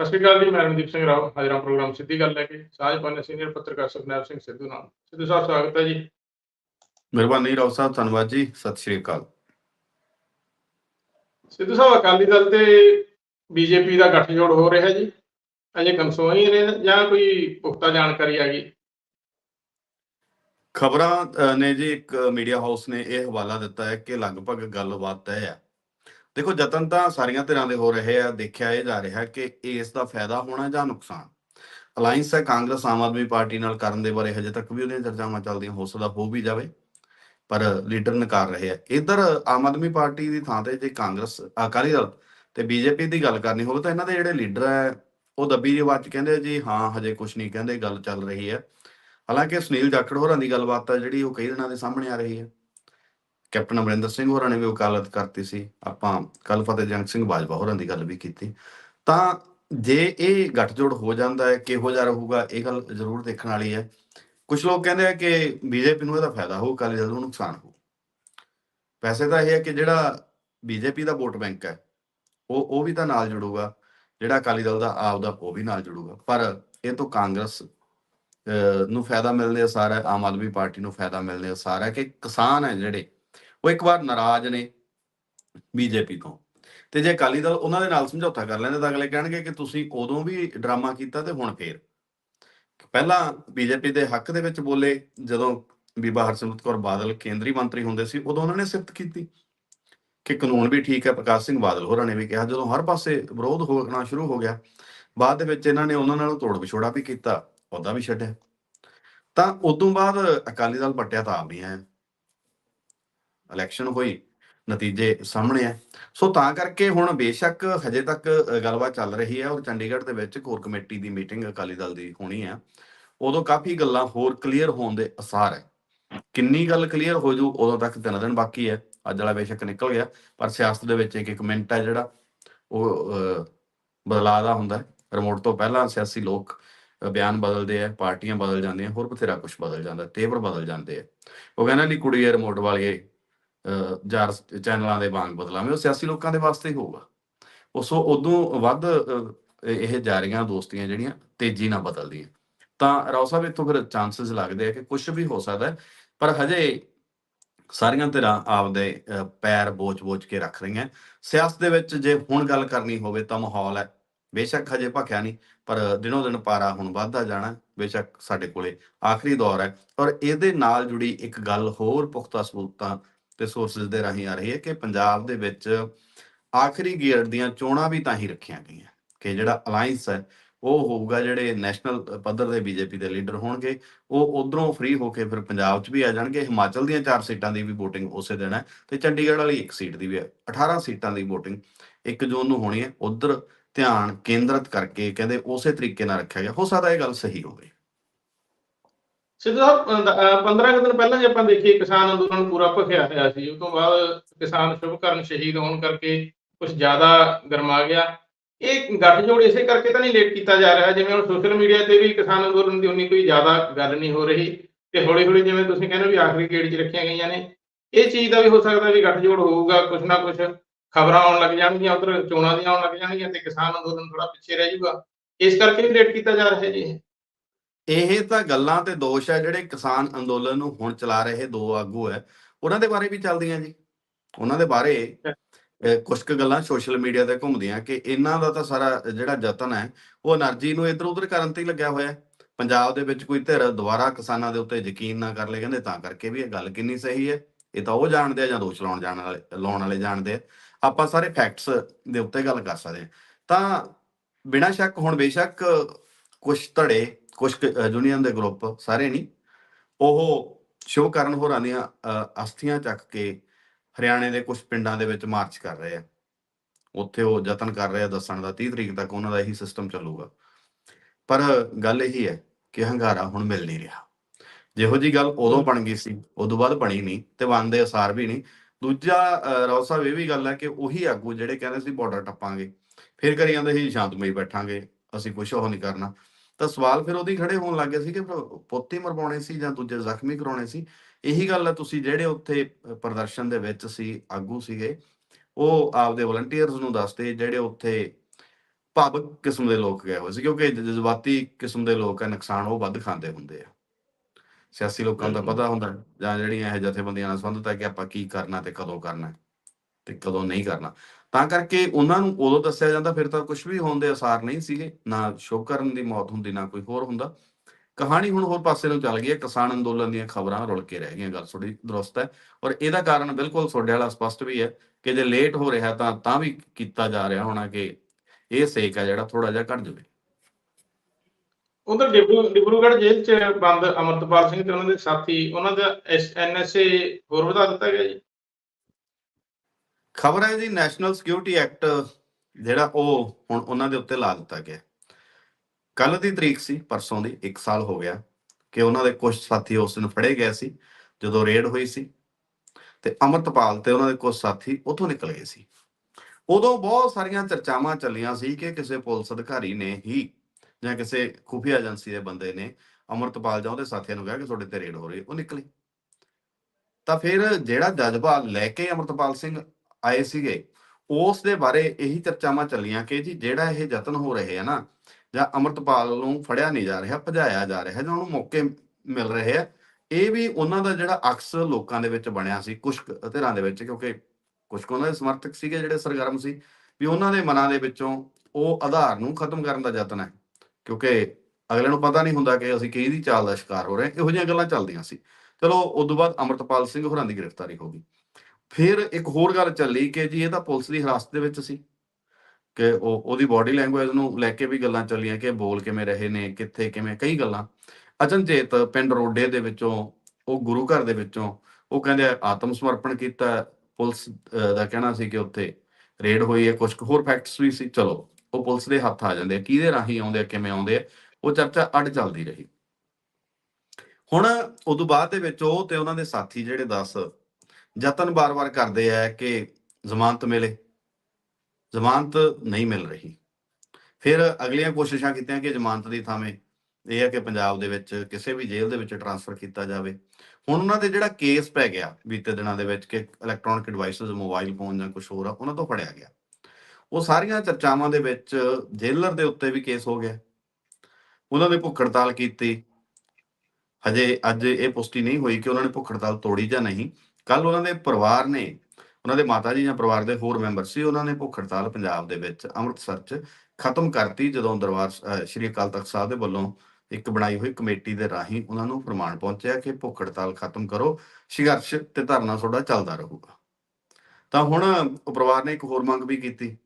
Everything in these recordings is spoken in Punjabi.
ਸਤਿ ਸ਼੍ਰੀ ਅਕਾਲ ਜੀ ਮੈਂ ਰਣਦੀਪ ਸਿੰਘ ਰਾਓ ਹਾਜ਼ਰਾਂ ਪ੍ਰੋਗਰਾਮ ਸਿੱਧੀ ਗੱਲ ਲੈ ਕੇ। ਸਾਂਝ ਪਾਣੇ ਸੀਨੀਅਰ ਪੱਤਰਕਾਰ ਸੁਖਨੈਬ ਸਿੰਘ ਸਿੱਧੂ ਨਾਲ। ਸਿੱਧੂ ਸਾਹਿਬ ਸਵਾਗਤ ਹੈ ਜੀ। ਮਿਹਰਬਾਨੀ ਰਾਓ ਸਾਹਿਬ ਧੰਨਵਾਦ ਜੀ। ਸਤਿ ਸ਼੍ਰੀ ਅਕਾਲ। ਸਿੱਧੂ ਸਾਹਿਬ ਅਕਾਲੀ ਦਲ ਤੇ ਬੀਜੇਪੀ ਦਾ ਗੱਠਜੋੜ ਹੋ ਰਿਹਾ ਜੀ। ਅਜੇ ਕਨਸੋਈ ਨੇ ਜਾਂ ਕੋਈ ਪੁਖਤਾ ਜਾਣਕਾਰੀ ਆ ਗਈ ਖਬਰਾਂ ਨੇ ਜੀ ਇੱਕ ਮੀਡੀਆ ਹਾਊਸ ਨੇ ਇਹ ਹਵਾਲਾ ਦਿੱਤਾ ਹੈ ਕਿ ਲਗਭਗ ਗੱਲਬਾਤ ਤੈਅ ਹੈ। ਦੇਖੋ, ਯਤਨ ਤਾਂ ਸਾਰੀਆਂ ਧਿਰਾਂ ਦੇ ਹੋ ਰਹੇ ਆ, ਦੇਖਿਆ ਇਹ ਜਾ ਰਿਹਾ ਕਿ ਇਸ ਦਾ ਫਾਇਦਾ ਹੋਣਾ ਜਾਂ ਨੁਕਸਾਨ? ਅਲਾਈਅੰਸ ਹੈ, ਕਾਂਗਰਸ ਆਮ ਆਦਮੀ ਪਾਰਟੀ ਨਾਲ ਕਰਨ ਦੇ ਬਾਰੇ ਹਜੇ ਤੱਕ ਵੀ ਉਹਦੀਆਂ ਚਰਚਾਵਾਂ ਚੱਲਦੀਆਂ, ਹੋ ਸਕਦਾ ਹੋ ਵੀ ਜਾਵੇ, ਪਰ ਲੀਡਰ ਨਕਾਰ ਰਹੇ ਆ। ਇਧਰ ਆਮ ਆਦਮੀ ਪਾਰਟੀ ਦੀ ਥਾਂ ਤੇ ਜੇ ਕਾਂਗਰਸ, ਅਕਾਲੀ ਦਲ ਤੇ ਬੀਜੇਪੀ ਦੀ ਗੱਲ ਕਰਨੀ ਹੋਵੇ ਤਾਂ ਇਹਨਾਂ ਦੇ ਜਿਹੜੇ ਲੀਡਰ ਹੈ, ਉਹ ਦੱਬੀ ਦੀ ਆਵਾਜ਼ 'ਚ ਕਹਿੰਦੇ ਜੀ, ਹਾਂ, ਹਜੇ ਕੁਝ ਨਹੀਂ ਕਹਿੰਦੇ, ਗੱਲ ਚੱਲ ਰਹੀ ਹੈ। ਹਾਲਾਂਕਿ ਸੁਨੀਲ ਜਾਖੜ ਹੋਰਾਂ ਦੀ ਗੱਲਬਾਤ ਹੈ ਜਿਹੜੀ ਉਹ ਕਈ ਦਿਨਾਂ ਦੇ ਸਾਹਮਣੇ ਆ ਰਹੀ ਹੈ। ਕੈਪਟਨ ਅਮਰਿੰਦਰ ਸਿੰਘ ਹੋਰਾਂ ਨੇ ਵੀ ਵਕਾਲਤ ਕਰਤੀ ਸੀ। ਆਪਾਂ ਕੱਲ ਫਤਿਹ ਜੰਗ ਸਿੰਘ ਬਾਜਵਾ ਹੋਰਾਂ ਦੀ ਗੱਲ ਵੀ ਕੀਤੀ। ਤਾਂ ਜੇ ਇਹ ਗੱਠਜੋੜ ਹੋ ਜਾਂਦਾ ਹੈ, ਕਿਹੋ ਜਿਹਾ ਰਹੂਗਾ, ਇਹ ਗੱਲ ਜ਼ਰੂਰ ਦੇਖਣ ਵਾਲੀ ਹੈ। ਕੁਝ ਲੋਕ ਕਹਿੰਦੇ ਆ ਕਿ ਬੀਜੇਪੀ ਨੂੰ ਇਹਦਾ ਫਾਇਦਾ ਹੋਊ, ਅਕਾਲੀ ਦਲ ਨੂੰ ਨੁਕਸਾਨ ਹੋਊ। ਵੈਸੇ ਤਾਂ ਇਹ ਹੈ ਕਿ ਜਿਹੜਾ ਬੀਜੇਪੀ ਦਾ ਵੋਟ ਬੈਂਕ ਹੈ, ਉਹ ਉਹ ਵੀ ਤਾਂ ਨਾਲ ਜੁੜੂਗਾ। ਜਿਹੜਾ ਅਕਾਲੀ ਦਲ ਦਾ ਆਪ ਦਾ, ਉਹ ਵੀ ਨਾਲ ਜੁੜੂਗਾ। ਪਰ ਇਹ ਤੋਂ ਕਾਂਗਰਸ ਨੂੰ ਫਾਇਦਾ ਮਿਲਣ ਦੇ ਅਸਾਰ ਹੈ ਆਮ ਆਦਮੀ ਪਾਰਟੀ ਨੂੰ ਫਾਇਦਾ ਮਿਲਣ ਦੇ ਅਸਾਰ ਹੈ ਕਿ ਕਿਸਾਨ ਹੈ ਜਿਹੜੇ ਉਹ ਇੱਕ ਵਾਰ ਨਾਰਾਜ਼ ਨੇ ਬੀਜੇਪੀ ਤੋਂ। ਤੇ ਜੇ ਅਕਾਲੀ ਦਲ ਉਹਨਾਂ ਦੇ ਨਾਲ ਸਮਝੌਤਾ ਕਰ ਲੈਂਦੇ ਤਾਂ ਅਗਲੇ ਕਹਿਣਗੇ ਕਿ ਤੁਸੀਂ ਉਦੋਂ ਵੀ ਡਰਾਮਾ ਕੀਤਾ ਤੇ ਹੁਣ ਫੇਰ। ਪਹਿਲਾਂ ਬੀਜੇਪੀ ਦੇ ਹੱਕ ਦੇ ਵਿੱਚ ਬੋਲੇ, ਜਦੋਂ ਬੀਬਾ ਹਰਸਿਮਰਤ ਕੌਰ ਬਾਦਲ ਕੇਂਦਰੀ ਮੰਤਰੀ ਹੁੰਦੇ ਸੀ, ਉਦੋਂ ਉਹਨਾਂ ਨੇ ਸਿਫਤ ਕੀਤੀ ਕਿ ਕਾਨੂੰਨ ਵੀ ਠੀਕ ਹੈ, ਪ੍ਰਕਾਸ਼ ਸਿੰਘ ਬਾਦਲ ਹੋਰਾਂ ਨੇ ਵੀ ਕਿਹਾ। ਜਦੋਂ ਹਰ ਪਾਸੇ ਵਿਰੋਧ ਹੋਣਾ ਸ਼ੁਰੂ ਹੋ ਗਿਆ, ਬਾਅਦ ਦੇ ਵਿੱਚ ਇਹਨਾਂ ਨੇ ਉਹਨਾਂ ਨਾਲ ਤੋੜ ਵਿਛੋੜਾ ਵੀ ਕੀਤਾ, ਉਹਦਾ ਵੀ ਛੱਡਿਆ। ਤਾਂ ਉਦੋਂ ਬਾਅਦ ਅਕਾਲੀ ਦਲ ਪੱਟਿਆ ਤਾਂ ਆਪ ਨਹੀਂ ਆਇਆ ਇਲੈਕਸ਼ਨ ਹੋਈ, ਨਤੀਜੇ ਸਾਹਮਣੇ ਆ। ਸੋ ਤਾਂ ਕਰਕੇ ਹੁਣ ਬੇਸ਼ੱਕ ਹਜੇ ਤੱਕ ਗੱਲਬਾਤ ਚੱਲ ਰਹੀ ਹੈ ਔਰ ਚੰਡੀਗੜ੍ਹ ਦੇ ਵਿੱਚ ਕੋਰ ਕਮੇਟੀ ਦੀ ਮੀਟਿੰਗ ਅਕਾਲੀ ਦਲ ਦੀ ਹੋਣੀ ਹੈ ਉਦੋਂ ਕਾਫੀ ਗੱਲਾਂ ਹੋਰ ਕਲੀਅਰ ਹੋਣ ਦੇ ਅਸਾਰ ਹੈ। ਕਿੰਨੀ ਗੱਲ ਕਲੀਅਰ ਹੋ ਜੂ, ਉਦੋਂ ਤੱਕ ਤਿੰਨ ਦਿਨ ਬਾਕੀ ਹੈ। ਅੱਜ ਵਾਲਾ ਬੇਸ਼ੱਕ ਨਿਕਲ ਗਿਆ, ਪਰ ਸਿਆਸਤ ਦੇ ਵਿੱਚ ਇੱਕ ਇੱਕ ਮਿੰਟ ਹੈ ਜਿਹੜਾ ਉਹ ਬਦਲਾਅ ਦਾ ਹੁੰਦਾ ਰਿਮੋਟ ਤੋਂ ਪਹਿਲਾਂ ਸਿਆਸੀ ਲੋਕ ਬਿਆਨ ਬਦਲਦੇ ਆ, ਪਾਰਟੀਆਂ ਬਦਲ ਜਾਂਦੀਆਂ, ਹੋਰ ਬਥੇਰਾ ਕੁਝ ਬਦਲ ਜਾਂਦਾ ਤੇਵਰ ਬਦਲ ਜਾਂਦੇ ਆ। ਉਹ ਕਹਿੰਦਾ ਨਹੀਂ ਕੁੜੀ ਰਿਮੋਟ ਵਾਲੀਏ ਅ, ਚਾਰ ਚੈਨਲਾਂ ਦੇ ਵਾਂਗ ਬਦਲਾਵੇਂ ਉਹ ਸਿਆਸੀ ਲੋਕਾਂ ਦੇ ਵਾਸਤੇ ਹੀ ਹੋਊਗਾ। ਉਸੋਂ ਉਦੋਂ ਵੱਧ ਇਹ ਜਾਰੀਆਂ ਦੋਸਤੀਆਂ ਜਿਹੜੀਆਂ ਤੇਜ਼ੀ ਨਾਲ ਬਦਲਦੀਆਂ। ਤਾਂ ਰਾਓ ਸਾਹਿਬ ਇੱਥੋਂ ਫਿਰ ਚਾਂਸਸ ਲੱਗਦੇ ਆ ਕਿ ਕੁਝ ਵੀ ਹੋ ਸਕਦਾ ਪਰ ਹਜੇ ਸਾਰੀਆਂ ਧਿਰਾਂ ਆਪਦੇ ਪੈਰ ਬੋਚ-ਬੋਚ ਕੇ ਰੱਖ ਰਹੀਆਂ। ਸਿਆਸਤ ਦੇ ਵਿੱਚ ਜੇ ਹੁਣ ਗੱਲ ਕਰਨੀ ਹੋਵੇ ਤਾਂ ਮਾਹੌਲ ਹੈ। ਬੇਸ਼ੱਕ ਹਜੇ ਭਖਿਆ ਨਹੀਂ ਪਰ ਦਿਨੋ ਦਿਨ ਪਾਰਾ ਹੁਣ ਵੱਧਦਾ ਜਾਣਾ ਬੇਸ਼ੱਕ ਸਾਡੇ ਕੋਲੇ ਆਖਰੀ ਦੌਰ ਹੈ। ਔਰ ਇਹਦੇ ਨਾਲ ਜੁੜੀ ਇੱਕ ਗੱਲ ਹੋਰ ਪੁਖਤਾ ਸਬੂਤਾਂ ਤੇ ਸੋਰਸਸ ਦੇ ਰਾਹੀਂ ਆ ਰਹੀ ਹੈ ਕਿ ਪੰਜਾਬ ਦੇ ਵਿੱਚ ਆਖਰੀ ਗੇੜ ਦੀਆਂ ਚੋਣਾਂ ਵੀ ਤਾਂ ਹੀ ਰੱਖੀਆਂ ਗਈਆਂ, ਕਿ ਜਿਹੜਾ ਅਲਾਈਅੰਸ ਹੈ, ਉਹ ਹੋਊਗਾ ਜਿਹੜੇ ਨੈਸ਼ਨਲ ਪੱਧਰ ਦੇ ਬੀਜੇਪੀ ਦੇ ਲੀਡਰ ਹੋਣਗੇ, ਉਹ ਉਧਰੋਂ ਫ੍ਰੀ ਹੋ ਕੇ ਫਿਰ ਪੰਜਾਬ 'ਚ ਵੀ ਆ ਜਾਣਗੇ, ਹਿਮਾਚਲ ਦੀਆਂ ਚਾਰ ਸੀਟਾਂ ਦੀ ਵੀ VOTING ਉਸੇ ਦਿਨ ਹੈ ਤੇ ਚੰਡੀਗੜ੍ਹ ਵਾਲੀ ਇੱਕ ਸੀਟ ਦੀ ਵੀ ਹੈ 18 ਸੀਟਾਂ ਦੀ VOTING 1 ਜੂਨ ਨੂੰ ਹੋਣੀ ਹੈ, ਉਧਰ ਧਿਆਨ ਕੇਂਦਰਿਤ ਕਰਕੇ ਕਹਿੰਦੇ ਉਸੇ ਤਰੀਕੇ ਨਾਲ ਰੱਖਿਆ ਗਿਆ, ਹੋ ਸਕਦਾ ਇਹ ਗੱਲ ਸਹੀ ਹੋਵੇ। ਸਿੱਧੂ ਸਾਹਿਬ 15 ਕੁ ਦਿਨ ਪਹਿਲਾਂ ਜੇ ਆਪਾਂ ਦੇਖੀਏ, ਕਿਸਾਨ ਅੰਦੋਲਨ ਪੂਰਾ ਭਖਿਆ ਹੋਇਆ ਸੀ ਉਸ ਤੋਂ ਬਾਅਦ ਕਿਸਾਨ ਸ਼ੁਭਕਰਨ ਸ਼ਹੀਦ ਹੋਣ ਕਰਕੇ ਕੁਝ ਜ਼ਿਆਦਾ ਗਰਮਾ ਗਿਆ। ਇਹ ਗੱਠਜੋੜ ਇਸੇ ਕਰਕੇ ਤਾਂ ਨਹੀਂ ਲੇਟ ਕੀਤਾ ਜਾ ਰਿਹਾ, ਜਿਵੇਂ ਹੁਣ ਸੋਸ਼ਲ ਮੀਡੀਆ ਤੇ ਵੀ ਕਿਸਾਨ ਅੰਦੋਲਨ ਦੀ ਉਨੀ ਕੋਈ ਜ਼ਿਆਦਾ ਗੱਲ ਨਹੀਂ ਹੋ ਰਹੀ, ਤੇ ਹੌਲੀ ਹੌਲੀ ਜਿਵੇਂ ਤੁਸੀਂ ਕਹਿੰਦੇ ਹੋ ਵੀ ਆਖਰੀ ਗੇੜ 'ਚ ਰੱਖੀਆਂ ਗਈਆਂ ਨੇ, ਇਹ ਚੀਜ਼ ਦਾ ਵੀ ਹੋ ਸਕਦਾ ਵੀ ਗੱਠਜੋੜ ਹੋਊਗਾ ਕੁਝ ਨਾ ਕੁਝ ਖਬਰਾਂ ਆਉਣ ਲੱਗ ਜਾਣਗੀਆਂ, ਉਧਰ ਚੋਣਾਂ ਦੀਆਂ ਆਉਣ ਲੱਗ ਜਾਣਗੀਆਂ, ਤੇ ਕਿਸਾਨ ਅੰਦੋਲਨ ਥੋੜਾ ਪਿੱਛੇ ਰਹਿ ਜਾਊਗਾ। ਇਸ ਕਰਕੇ ਵੀ ਲੇਟ ਕੀਤਾ ਜਾ ਰਿਹਾ ਜੀ ਇਹ ਤਾਂ ਗੱਲਾਂ ਤੇ ਦੋਸ਼ ਹੈ ਜਿਹੜੇ ਕਿਸਾਨ ਅੰਦੋਲਨ ਨੂੰ ਹੁਣ ਚਲਾ ਰਹੇ ਦੋ ਆਗੂ ਹੈ। ਉਹਨਾਂ ਦੇ ਬਾਰੇ ਵੀ ਚੱਲਦੀਆਂ ਜੀ। ਉਹਨਾਂ ਦੇ ਬਾਰੇ ਕੁਝ ਕੁ ਗੱਲਾਂ ਸੋਸ਼ਲ ਮੀਡੀਆ ਤੇ ਘੁੰਮਦੀਆਂ ਕਿ ਇਹਨਾਂ ਦਾ ਤਾਂ ਸਾਰਾ ਜਿਹੜਾ ਯਤਨ ਹੈ ਉਹ એનર્ਜੀ ਨੂੰ ਇਧਰ ਉਧਰ ਕਰਨ ਤੇ ਲੱਗਿਆ ਹੋਇਆ ਹੈ। ਪੰਜਾਬ ਦੇ ਵਿੱਚ ਕੋਈ ਧਿਰ ਦੁਬਾਰਾ ਕਿਸਾਨਾਂ ਦੇ ਉੱਤੇ ਯਕੀਨ ਨਾ ਕਰ ਲੇ ਕਹਿੰਦੇ ਤਾਂ ਕਰਕੇ ਵੀ ਇਹ ਗੱਲ ਕਿੰਨੀ ਸਹੀ ਹੈ। ਇਹ ਤਾਂ ਉਹ ਜਾਣਦੇ ਆ ਜਾਂ ਦੋਸ਼ ਲਾਉਣ ਜਾਣ ਵਾਲੇ ਲਾਉਣ ਵਾਲੇ ਜਾਣਦੇ ਆ। ਆਪਾਂ ਸਾਰੇ ਫੈਕਟਸ ਦੇ ਉੱਤੇ ਗੱਲ ਕਰ ਸਕਦੇ ਆ ਤਾਂ ਬਿਨਾਂ ਸ਼ੱਕ ਹੁਣ ਬੇਸ਼ੱਕ ਕੁਝ ਧੜੇ ਕੁਝ ਯੂਨੀਅਨ ਦੇ ਗਰੁੱਪ ਸਾਰੇ ਨਹੀਂ। ਉਹ ਸ਼ੋਅ ਕਰਨ ਹੋਰਾਂ ਦੀਆਂ ਅਸਥੀਆਂ ਚੱਕ ਕੇ ਹਰਿਆਣੇ ਦੇ ਕੁਝ ਪਿੰਡਾਂ ਦੇ ਵਿੱਚ ਮਾਰਚ ਕਰ ਰਹੇ ਆ। ਉੱਥੇ ਉਹ ਯਤਨ ਕਰ ਰਹੇ ਆ ਦੱਸਣ ਦਾ 30 ਤਰੀਕ ਤੱਕ ਉਹਨਾਂ ਦਾ ਇਹੀ ਸਿਸਟਮ ਚੱਲੂਗਾ। ਪਰ ਗੱਲ ਇਹੀ ਹੈ ਕਿ ਹੰਗਾਰਾ ਹੁਣ ਮਿਲ ਨਹੀਂ ਰਿਹਾ। ਜਿਹੋ ਜੀ ਗੱਲ ਉਦੋਂ ਬਣ ਗਈ ਸੀ ਉਦੋਂ ਬਾਅਦ ਬਣੀ ਨਹੀਂ ਤੇ ਬਣਨ ਦੇ ਅਸਾਰ ਵੀ ਨਹੀਂ। ਦੂਜਾ ਅ, ਰਾਓ ਸਾਹਿਬ ਇਹ ਵੀ ਗੱਲ ਹੈ ਕਿ ਉਹੀ ਆਗੂ ਜਿਹੜੇ ਕਹਿੰਦੇ ਸੀ ਬਾਰਡਰ ਟੱਪਾਂਗੇ ਫਿਰ ਕਰੀ ਜਾਂਦੇ ਸੀ ਸ਼ਾਂਤਮਈ ਬੈਠਾਂਗੇ ਅਸੀਂ ਕੁਝ ਉਹ ਨਹੀਂ ਕਰਨਾ। ਤਾਂ ਸਵਾਲ ਫਿਰ ਉਹਦੀ ਖੜੇ ਹੋਣ ਲੱਗੇ ਸੀ ਕਿ ਪੋਤੇ ਮਰਵਾਉਣੇ ਸੀ ਜਾਂ ਦੂਜੇ ਜ਼ਖਮੀ ਕਰਾਉਣੇ ਸੀ। ਇਹੀ ਗੱਲ ਹੈ ਤੁਸੀਂ ਜਿਹੜੇ ਉੱਥੇ ਪ੍ਰਦਰਸ਼ਨ ਦੇ ਵਿੱਚ ਸੀ ਆਗੂ ਸੀਗੇ ਉਹ ਆਪਦੇ ਵਲੰਟੀਅਰਸ ਨੂੰ ਦੱਸਦੇ ਜਿਹੜੇ ਉੱਥੇ ਭਾਵੁਕ ਕਿਸਮ ਦੇ ਲੋਕ ਗਏ ਹੋਏ ਸੀ ਕਿਉਂਕਿ ਜਜ਼ਬਾਤੀ ਕਿਸਮ ਦੇ ਲੋਕ ਆ ਨੁਕਸਾਨ ਉਹ ਵੱਧ ਖਾਂਦੇ ਹੁੰਦੇ ਆ। ਸਿਆਸੀ ਲੋਕਾਂ ਬਿਲਕੁਲ। ਪਤਾ ਹੁੰਦਾ ਜਾਂ ਜਿਹੜੀਆਂ ਇਹ ਜਥੇਬੰਦੀਆਂ ਨਾਲ ਸੰਬੰਧਿਤ ਹੈ ਕਿ ਆਪਾਂ ਕੀ ਕਰਨਾ ਤੇ ਕਦੋਂ ਕਰਨਾ ਤੇ ਕਦੋਂ ਨਹੀਂ ਕਰਨਾ। ਤਾਂ ਕਰਕੇ ਉਹਨਾਂ ਨੂੰ ਉਦੋਂ ਦੱਸਿਆ ਜਾਂਦਾ, ਫਿਰ ਤਾਂ ਕੁਝ ਵੀ ਹੋਣ ਦੇ ਅਸਾਰ ਨਹੀਂ ਸੀਗੇ, ਨਾ ਸ਼ੁਭਕਰਨ ਦੀ ਮੌਤ ਹੁੰਦੀ, ਨਾ ਕੋਈ ਹੋਰ ਹੁੰਦਾ। ਕਹਾਣੀ ਹੁਣ ਹੋਰ ਪਾਸੇ ਨੂੰ ਚੱਲ ਗਈ ਹੈ, ਕਿਸਾਨ ਅੰਦੋਲਨ ਦੀਆਂ ਖਬਰਾਂ ਰੁਲ ਕੇ ਰਹਿ ਗਈਆਂ, ਗੱਲ ਥੋੜੀ ਦਰੁਸਤ ਹੈ। ਔਰ ਇਹਦਾ ਕਾਰਨ ਬਿਲਕੁਲ ਤੁਹਾਡੇ ਵਾਲਾ ਸਪਸ਼ਟ ਵੀ ਹੈ ਕਿ ਜੇ ਲੇਟ ਹੋ ਰਿਹਾ ਤਾਂ ਤਾਂ ਵੀ ਕੀਤਾ ਜਾ ਰਿਹਾ ਹੋਣਾ ਕਿ ਇਹ ਸੇਕ ਹੈ ਜਿਹੜਾ ਥੋੜਾ ਜਿਹਾ ਘਟ ਜਾਵੇ। ਉਧਰ ਡਿਬਰੂਗੜ੍ਹ ਜੇਲ੍ਹ 'ਚ ਬੰਦ ਅਮਰਤਪਾਲ ਸਿੰਘ ਤੇ ਉਹਨਾਂ ਦੇ ਸਾਥੀ, ਉਹਨਾਂ ਦਾ ਐਨਐਸਏ ਹੋਰ ਵਧਾ ਦਿੱਤਾ ਗਿਆ ਜੀ। ਖਬਰ ਹੈ ਜੀ ਨੈਸ਼ਨਲ ਸਿਕਿਉਰਿਟੀ ਐਕਟ ਜਿਹੜਾ ਉਹ ਹੁਣ ਉਹਨਾਂ ਦੇ ਉੱਤੇ ਲਾ ਦਿੱਤਾ ਗਿਆ। ਕੱਲ ਦੀ ਤਰੀਕ ਸੀ, ਪਰਸੋਂ ਦੀ 1 ਸਾਲ ਹੋ ਗਿਆ ਕਿ ਉਹਨਾਂ ਦੇ ਕੁਝ ਸਾਥੀ ਉਸ ਦਿਨ ਫੜੇ ਗਏ ਸੀ, ਜਦੋਂ ਰੇਡ ਹੋਈ ਸੀ ਤੇ ਅਮਰਤਪਾਲ ਤੇ ਉਹਨਾਂ ਦੇ ਕੁਝ ਸਾਥੀ ਉੱਥੋਂ ਨਿਕਲ ਗਏ ਸੀ। ਉਦੋਂ ਬਹੁਤ ਸਾਰੀਆਂ ਚਰਚਾਵਾਂ ਚੱਲੀਆਂ ਸੀ ਕਿ ਕਿਸੇ ਪੁਲਿਸ ਅਧਿਕਾਰੀ ਨੇ ਹੀ ਜਾਂ ਕਿਸੇ ਖੁਫੀਆ ਏਜੰਸੀ ਦੇ ਬੰਦੇ ਨੇ ਅਮਰਤਪਾਲ ਜਾਂ ਉਹਦੇ ਸਾਥੀਆਂ ਨੂੰ ਕਿਹਾ ਕਿ ਤੁਹਾਡੇ ਤੇ ਰੇਡ ਹੋ ਰਹੀ ਹੈ, ਉਹ ਨਿਕਲੇ। ਤਾਂ ਫਿਰ ਜਿਹੜਾ ਜਜ਼ਬਾ ਲੈ ਕੇ ਅਮਰਤਪਾਲ ਸਿੰਘ ਆਏ ਸੀਗੇ। ਉਸ ਦੇ ਬਾਰੇ ਇਹੀ ਚਰਚਾਵਾਂ ਚੱਲੀਆਂ ਕਿ ਜੀ ਜਿਹੜਾ ਇਹ ਯਤਨ ਹੋ ਰਹੇ ਆ ਨਾ, ਜਾਂ ਅਮਰਤਪਾਲ ਨੂੰ ਫੜਿਆ ਨਹੀਂ ਜਾ ਰਿਹਾ, ਭਜਾਇਆ ਜਾ ਰਿਹਾ, ਜਾਂ ਉਹਨੂੰ ਮੌਕੇ ਮਿਲ ਰਹੇ ਆ, ਇਹ ਵੀ ਉਹਨਾਂ ਦਾ ਜਿਹੜਾ ਅਕਸ ਲੋਕਾਂ ਦੇ ਵਿੱਚ ਬਣਿਆ ਸੀ ਕੁਝ ਧਿਰਾਂ ਦੇ ਵਿੱਚ, ਕਿਉਂਕਿ ਕੁਝ ਕੁ ਉਹਨਾਂ ਦੇ ਸਮਰਥਕ ਸੀਗੇ ਜਿਹੜੇ ਸਰਗਰਮ ਸੀ, ਵੀ ਉਹਨਾਂ ਦੇ ਮਨਾਂ ਦੇ ਵਿੱਚੋਂ ਉਹ ਆਧਾਰ ਨੂੰ ਖਤਮ ਕਰਨ ਦਾ ਯਤਨ ਹੈ। ਕਿਉਂਕਿ ਅਗਲੇ ਨੂੰ ਪਤਾ ਨਹੀਂ ਹੁੰਦਾ ਕਿ ਅਸੀਂ ਕਿਹਦੀ ਚਾਲ ਦਾ ਸ਼ਿਕਾਰ ਹੋ ਰਹੇ ਇਹੋ ਜਿਹੀਆਂ ਗੱਲਾਂ ਚੱਲਦੀਆਂ ਸੀ। ਚਲੋ, ਉਸ ਤੋਂ ਬਾਅਦ ਅਮਰਤਪਾਲ ਸਿੰਘ ਹੋਰਾਂ ਦੀ ਗ੍ਰਿਫਤਾਰੀ ਹੋ ਗਈ। ਫਿਰ ਇੱਕ ਹੋਰ ਗੱਲ ਚੱਲੀ ਕਿ ਜੀ ਇਹ ਤਾਂ ਪੁਲਿਸ ਦੀ ਹਿਰਾਸਤ ਦੇ ਵਿੱਚ ਸੀ ਕਿ ਉਹ, ਉਹਦੀ ਬਾਡੀ ਲੈਂਗੁਏਜ ਨੂੰ ਲੈ ਕੇ ਵੀ ਗੱਲਾਂ ਚੱਲੀਆਂ ਕਿ ਬੋਲ ਕਿਵੇਂ ਰਹੇ ਨੇ, ਕਿੱਥੇ ਕਿਵੇਂ, ਕਈ ਗੱਲਾਂ। ਅਚਨਚੇਤ ਪਿੰਡ ਰੋਡੇ ਦੇ ਵਿੱਚੋਂ, ਉਹ ਗੁਰੂ ਘਰ ਦੇ ਵਿੱਚੋਂ, ਉਹ ਕਹਿੰਦੇ ਆਤਮ ਸਮਰਪਣ ਕੀਤਾ, ਪੁਲਿਸ ਦਾ ਕਹਿਣਾ ਸੀ ਕਿ ਉੱਥੇ ਰੇਡ ਹੋਈ ਹੈ ਕੁਝ ਕੁ ਹੋਰ ਫੈਕਟਸ ਵੀ ਸੀ। ਚਲੋ, ਉਹ ਪੁਲਿਸ ਦੇ ਹੱਥ ਆ ਜਾਂਦੇ ਕਿਹਦੇ ਰਾਹੀਂ ਆਉਂਦੇ ਆ, ਕਿਵੇਂ ਆਉਂਦੇ ਆ, ਉਹ ਚਰਚਾ ਅੱਡ ਚੱਲਦੀ ਰਹੀ। ਹੁਣ, ਉਦੋਂ ਬਾਅਦ ਦੇ ਵਿੱਚ ਉਹ ਤੇ ਉਹਨਾਂ ਦੇ ਸਾਥੀ ਜਿਹੜੇ 10 ਯਤਨ ਬਾਰ-ਬਾਰ ਕਰਦੇ ਆ ਕਿ ਜ਼ਮਾਨਤ ਮਿਲੇ। ਜ਼ਮਾਨਤ ਨਹੀਂ ਮਿਲ ਰਹੀ। ਫਿਰ ਅਗਲੀਆਂ ਕੋਸ਼ਿਸ਼ਾਂ ਕੀਤੀਆਂ ਕਿ ਜ਼ਮਾਨਤ ਦੀ ਥਾਵੇਂ ਇਹ ਹੈ ਕਿ ਪੰਜਾਬ ਦੇ ਵਿੱਚ ਕਿਸੇ ਵੀ ਜੇਲ੍ਹ ਦੇ ਵਿੱਚ ਟਰਾਂਸਫਰ ਕੀਤਾ ਜਾਵੇ। ਹੁਣ ਉਹਨਾਂ ਦੇ ਜਿਹੜਾ ਕੇਸ ਪੈ ਗਿਆ ਬੀਤੇ ਦਿਨਾਂ ਦੇ ਵਿੱਚ ਕਿ ਇਲੈਕਟ੍ਰੋਨਿਕ ਡਿਵਾਈਸਸ ਮੋਬਾਈਲ ਫੋਨ ਜਾਂ ਕੁਝ ਹੋਰ ਆ, ਉਹਨਾਂ ਤੋਂ ਫੜਿਆ ਗਿਆ। ਉਹ ਸਾਰੀਆਂ ਚਰਚਾਵਾਂ ਦੇ ਵਿੱਚ ਜੇਲਰ ਦੇ ਉੱਤੇ ਵੀ ਕੇਸ ਹੋ ਗਿਆ। ਉਹਨਾਂ ਨੇ ਭੁੱਖ ਹੜਤਾਲ ਕੀਤੀ। ਹਜੇ ਅੱਜ ਇਹ ਪੁਸ਼ਟੀ ਨਹੀਂ ਹੋਈ ਕਿ ਉਹਨਾਂ ਨੇ ਭੁੱਖ ਹੜਤਾਲ ਤੋੜੀ ਜਾਂ ਨਹੀਂ। ਕੱਲ ਉਹਨਾਂ ਦੇ ਪਰਿਵਾਰ ਨੇ, ਉਹਨਾਂ ਦੇ ਮਾਤਾ ਜੀ ਜਾਂ ਪਰਿਵਾਰ ਦੇ ਹੋਰ ਮੈਂਬਰ ਸੀ, ਉਹਨਾਂ ਨੇ ਭੁੱਖ ਹੜਤਾਲ ਪੰਜਾਬ ਦੇ ਵਿੱਚ ਅੰਮ੍ਰਿਤਸਰ 'ਚ ਖਤਮ ਕਰਤੀ ਜਦੋਂ ਦਰਬਾਰ ਸ਼੍ਰੀ ਅਕਾਲ ਤਖਤ ਸਾਹਿਬ ਦੇ ਵੱਲੋਂ ਇੱਕ ਬਣਾਈ ਹੋਈ ਕਮੇਟੀ ਦੇ ਰਾਹੀਂ ਉਹਨਾਂ ਨੂੰ ਫਰਮਾਨ ਪਹੁੰਚਿਆ ਕਿ ਭੁੱਖ ਹੜਤਾਲ ਖਤਮ ਕਰੋ, ਸੰਘਰਸ਼ ਤੇ ਧਰਨਾ ਤੁਹਾਡਾ ਚੱਲਦਾ ਰਹੂਗਾ। ਤਾਂ ਹੁਣ ਪਰਿਵਾਰ ਨੇ ਇੱਕ ਹੋਰ ਮੰਗ ਵੀ ਕੀਤੀ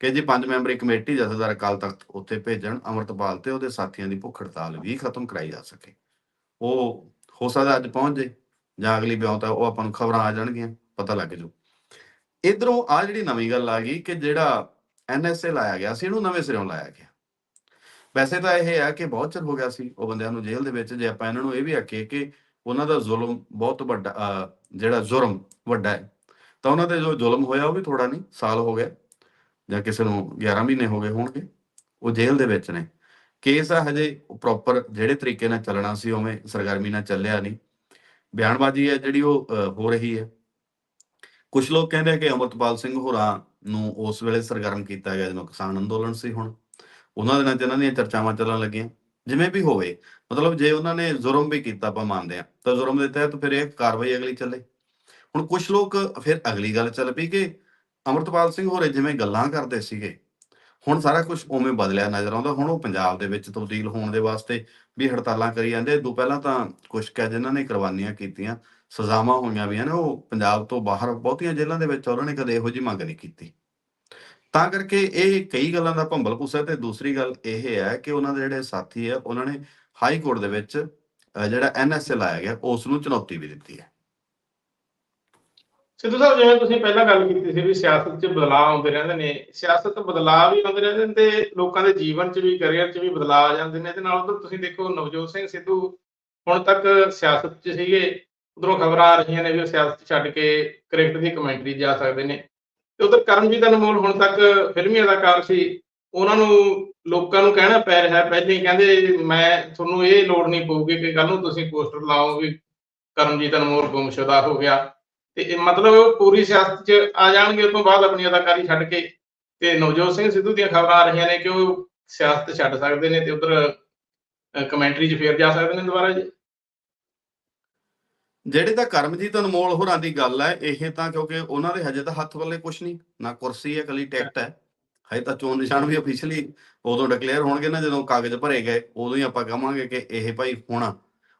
ਕਿ ਜੇ ਪੰਜ ਮੈਂਬਰੀ ਕਮੇਟੀ ਜਥੇਦਾਰ ਅਕਾਲ ਤਖਤ ਉੱਥੇ ਭੇਜਣ, ਅਮਰਤਪਾਲ ਤੇ ਉਹਦੇ ਸਾਥੀਆਂ ਦੀ ਭੁੱਖ ਹੜਤਾਲ ਵੀ ਖਤਮ ਕਰਾਈ ਜਾ ਸਕੇ। ਉਹ ਹੋ ਸਕਦਾ ਅੱਜ ਪਹੁੰਚ ਜੇ। ਜਾਂ ਅਗਲੀ ਬਿਆਨ ਤਾਂ ਉਹ ਆਪਾਂ ਨੂੰ ਖਬਰਾਂ ਆ ਜਾਣਗੀਆਂ, ਪਤਾ ਲੱਗ ਜੂ। ਇਧਰੋਂ ਆ ਜਿਹੜੀ ਨਵੀਂ ਗੱਲ ਆ ਗਈ ਕਿ ਜਿਹੜਾ ਐਨਐਸਏ ਲਾਇਆ ਗਿਆ ਸੀ, ਇਹਨੂੰ ਨਵੇਂ ਸਿਰੋਂ ਲਾਇਆ ਗਿਆ। ਵੈਸੇ ਤਾਂ ਇਹ ਹੈ ਕਿ ਬਹੁਤ ਚਿਰ ਹੋ ਗਿਆ ਸੀ ਉਹ ਬੰਦਿਆਂ ਨੂੰ ਜੇਲ੍ਹ ਦੇ ਵਿੱਚ, ਜੇ ਆਪਾਂ ਇਹਨਾਂ ਨੂੰ ਇਹ ਵੀ ਆਖੀਏ ਕਿ ਉਹਨਾਂ ਦਾ ਜ਼ੁਲਮ ਬਹੁਤ ਵੱਡਾ ਜਿਹੜਾ ਜੁਰਮ ਵੱਡਾ ਹੈ, ਤਾਂ ਉਹਨਾਂ ਤੇ ਜੋ ਜ਼ੁਲਮ ਹੋਇਆ ਉਹ ਵੀ ਥੋੜਾ ਨਹੀਂ, ਸਾਲ ਹੋ ਗਿਆ, ਜਾਂ ਕਿਸੇ ਨੂੰ 11 ਮਹੀਨੇ ਹੋ ਗਏ ਹੋਣਗੇ, ਉਹ ਜੇਲ੍ਹ ਦੇ ਵਿੱਚ ਨੇ। ਕੇਸ ਆ ਹਜੇ ਪ੍ਰੋਪਰ ਜਿਹੜੇ ਤਰੀਕੇ ਨਾਲ ਚੱਲਣਾ ਸੀ, ਉਵੇਂ ਸਰਗਰਮੀ ਨਾਲ ਚੱਲਿਆ ਨਹੀਂ। ਬਿਆਨਬਾਜ਼ੀ ਹੈ ਜਿਹੜੀ ਉਹ ਹੋ ਰਹੀ ਹੈ। ਕੁਝ ਲੋਕ ਕਹਿੰਦੇ ਕਿ ਅਮਰਤਪਾਲ ਸਿੰਘ ਹੋਰਾਂ ਨੂੰ ਉਸ ਵੇਲੇ ਸਰਗਰਮ ਕੀਤਾ ਗਿਆ ਜਦੋਂ ਕਿਸਾਨ ਅੰਦੋਲਨ ਸੀ ਹੁਣ। ਉਹਨਾਂ ਦੇ ਨਾਲ ਜਿਨ੍ਹਾਂ ਦੀਆਂ ਚਰਚਾਵਾਂ ਚੱਲਣ ਲੱਗੀਆਂ, ਜਿਵੇਂ ਵੀ ਹੋਵੇ, ਮਤਲਬ ਜੇ ਉਹਨਾਂ ਨੇ ਜ਼ੁਰਮ ਵੀ ਕੀਤਾ ਆਪਾਂ ਮੰਨਦੇ ਆ ਤਾਂ ਜ਼ੁਰਮ ਦੇ ਤਹਿਤ ਫਿਰ ਇਹ ਕਾਰਵਾਈ ਅਗਲੀ ਚੱਲੇ। ਹੁਣ ਕੁਝ ਲੋਕ ਫਿਰ ਅਗਲੀ ਗੱਲ ਚੱਲ ਪਈ ਕਿ ਅਮਰਤਪਾਲ ਸਿੰਘ ਹੋਰੇ ਜਿਵੇਂ ਗੱਲਾਂ ਕਰਦੇ ਸੀਗੇ, ਹੁਣ ਸਾਰਾ ਕੁਝ ਉਵੇਂ ਬਦਲਿਆ ਨਜ਼ਰ ਆਉਂਦਾ, ਹੁਣ ਉਹ ਪੰਜਾਬ ਦੇ ਵਿੱਚ ਤਬਦੀਲ ਹੋਣ ਦੇ ਵਾਸਤੇ ਵੀ ਹੜਤਾਲਾਂ ਕਰੀ ਜਾਂਦੇ। ਤੋਂ ਪਹਿਲਾਂ ਤਾਂ ਕੁਝ ਕਾ ਜਿਨ੍ਹਾਂ ਨੇ ਕੁਰਬਾਨੀਆਂ ਕੀਤੀਆਂ। ਸਜ਼ਾਵਾਂ ਹੋਈਆਂ ਵੀ ਨੇ ਉਹ ਪੰਜਾਬ ਤੋਂ ਬਾਹਰ ਬਹੁਤੀਆਂ ਜੇਲ੍ਹਾਂ ਦੇ ਵਿੱਚ ਉਹਨਾਂ ਨੇ ਕਦੇ ਇਹੋ ਜਿਹੀ ਮੰਗ ਨਹੀਂ ਕੀਤੀ। ਤਾਂ ਕਰਕੇ ਇਹ ਕਈ ਗੱਲਾਂ ਦਾ ਭੰਬਲ ਭੁੱਸਾ ਤੇ ਦੂਸਰੀ ਗੱਲ ਇਹ ਹੈ ਕਿ ਉਹਨਾਂ ਦੇ ਜਿਹੜੇ ਸਾਥੀ ਆ ਉਹਨਾਂ ਨੇ ਹਾਈ ਕੋਰਟ ਦੇ ਵਿੱਚ ਅਹ, ਜਿਹੜਾ ਐਨਐਸਏ ਲਾਇਆ ਗਿਆ ਉਸ ਨੂੰ ਚੁਣੌਤੀ ਵੀ ਦਿੱਤੀ ਹੈ। ਸਿੱਧੂ ਸਾਹਿਬ, ਜਿਵੇਂ ਤੁਸੀਂ ਪਹਿਲਾਂ ਗੱਲ ਕੀਤੀ ਸੀ ਵੀ ਸਿਆਸਤ 'ਚ ਬਦਲਾਅ ਆਉਂਦੇ ਰਹਿੰਦੇ ਨੇ, ਸਿਆਸਤ ਬਦਲਾਅ ਵੀ ਆਉਂਦੇ ਰਹਿੰਦੇ ਨੇ ਤੇ ਲੋਕਾਂ ਦੇ ਜੀਵਨ 'ਚ ਵੀ ਕੈਰੀਅਰ 'ਚ ਵੀ ਬਦਲਾਅ ਆ ਜਾਂਦੇ ਨੇ। ਤੇ ਨਾਲ ਉਧਰ ਤੁਸੀਂ ਦੇਖੋ, ਨਵਜੋਤ ਸਿੰਘ ਸਿੱਧੂ ਹੁਣ ਤੱਕ ਸਿਆਸਤ 'ਚ ਸੀਗੇ, ਉਧਰੋਂ ਖਬਰਾਂ ਆ ਰਹੀਆਂ ਨੇ ਵੀ ਉਹ ਸਿਆਸਤ ਛੱਡ ਕੇ ਕ੍ਰਿਕਟ ਦੀ ਕਮੈਂਟਰੀ ਜਾ ਸਕਦੇ ਨੇ। ਤੇ ਉਧਰ ਕਰਮਜੀਤ ਅਨਮੋਲ ਹੁਣ ਤੱਕ ਫਿਲਮੀ ਅਦਾਕਾਰ ਸੀ। ਉਹਨਾਂ ਨੂੰ ਲੋਕਾਂ ਨੂੰ ਕਹਿਣਾ ਪੈ ਰਿਹਾ, ਪਹਿਲੇ ਹੀ ਕਹਿੰਦੇ, ਮੈਂ, ਤੁਹਾਨੂੰ ਇਹ ਲੋੜ ਨਹੀਂ ਪਊਗੀ ਕਿ ਕੱਲ ਨੂੰ ਤੁਸੀਂ ਪੋਸਟਰ ਲਾਓ ਵੀ ਕਰਮਜੀਤ ਅਨਮੋਲ ਗੁੰਮਸ਼ੁਦਾ ਹੋ ਗਿਆ। ਤੇ ਮਤਲਬ ਉਹ ਪੂਰੀ ਸਿਆਸਤ 'ਚ ਆ ਜਾਣਗੇ ਉਸ ਤੋਂ ਬਾਅਦ ਆਪਣੀ ਅਦਾਕਾਰੀ ਛੱਡ ਕੇ ਤੇ ਨਵਜੋਤ ਸਿੰਘ ਸਿੱਧੂ ਦੀਆਂ ਖਬਰਾਂ ਆ ਰਹੀਆਂ ਨੇ ਕਿ ਉਹ ਸਿਆਸਤ ਛੱਡ ਸਕਦੇ ਨੇ ਤੇ ਉਧਰ ਕਮੈਂਟਰੀ 'ਚ ਫੇਰ ਜਾ ਸਕਦੇ ਨੇ ਦੁਬਾਰਾ ਜੀ? ਜਿਹੜੇ ਤਾਂ ਕਰਮਜੀਤ ਅਨਮੋਲ ਹੋਰਾਂ ਦੀ ਗੱਲ ਹੈ, ਇਹ ਤਾਂ ਕਿਉਂਕਿ ਉਹਨਾਂ ਦੇ ਹਜੇ ਤਾਂ ਹੱਥ ਵੱਲੇ ਕੁਝ ਨਹੀਂ, ਨਾ ਕੁਰਸੀ ਹੈ ਕਲੀ ਟਿਕਟ ਹੈ। ਹਜੇ ਤਾਂ ਚੋਣ ਨਿਸ਼ਾਨ ਵੀ ਅਫੀਸ਼ੀਅਲੀ ਉਦੋਂ ਡਿਕਲੇਅਰ ਹੋਣਗੇ ਨਾ, ਜਦੋਂ ਕਾਗਜ਼ ਭਰੇ ਗਏ, ਉਦੋਂ ਹੀ ਆਪਾਂ ਕਹਾਂਗੇ ਕਿ ਇਹ ਭਾਈ ਹੁਣ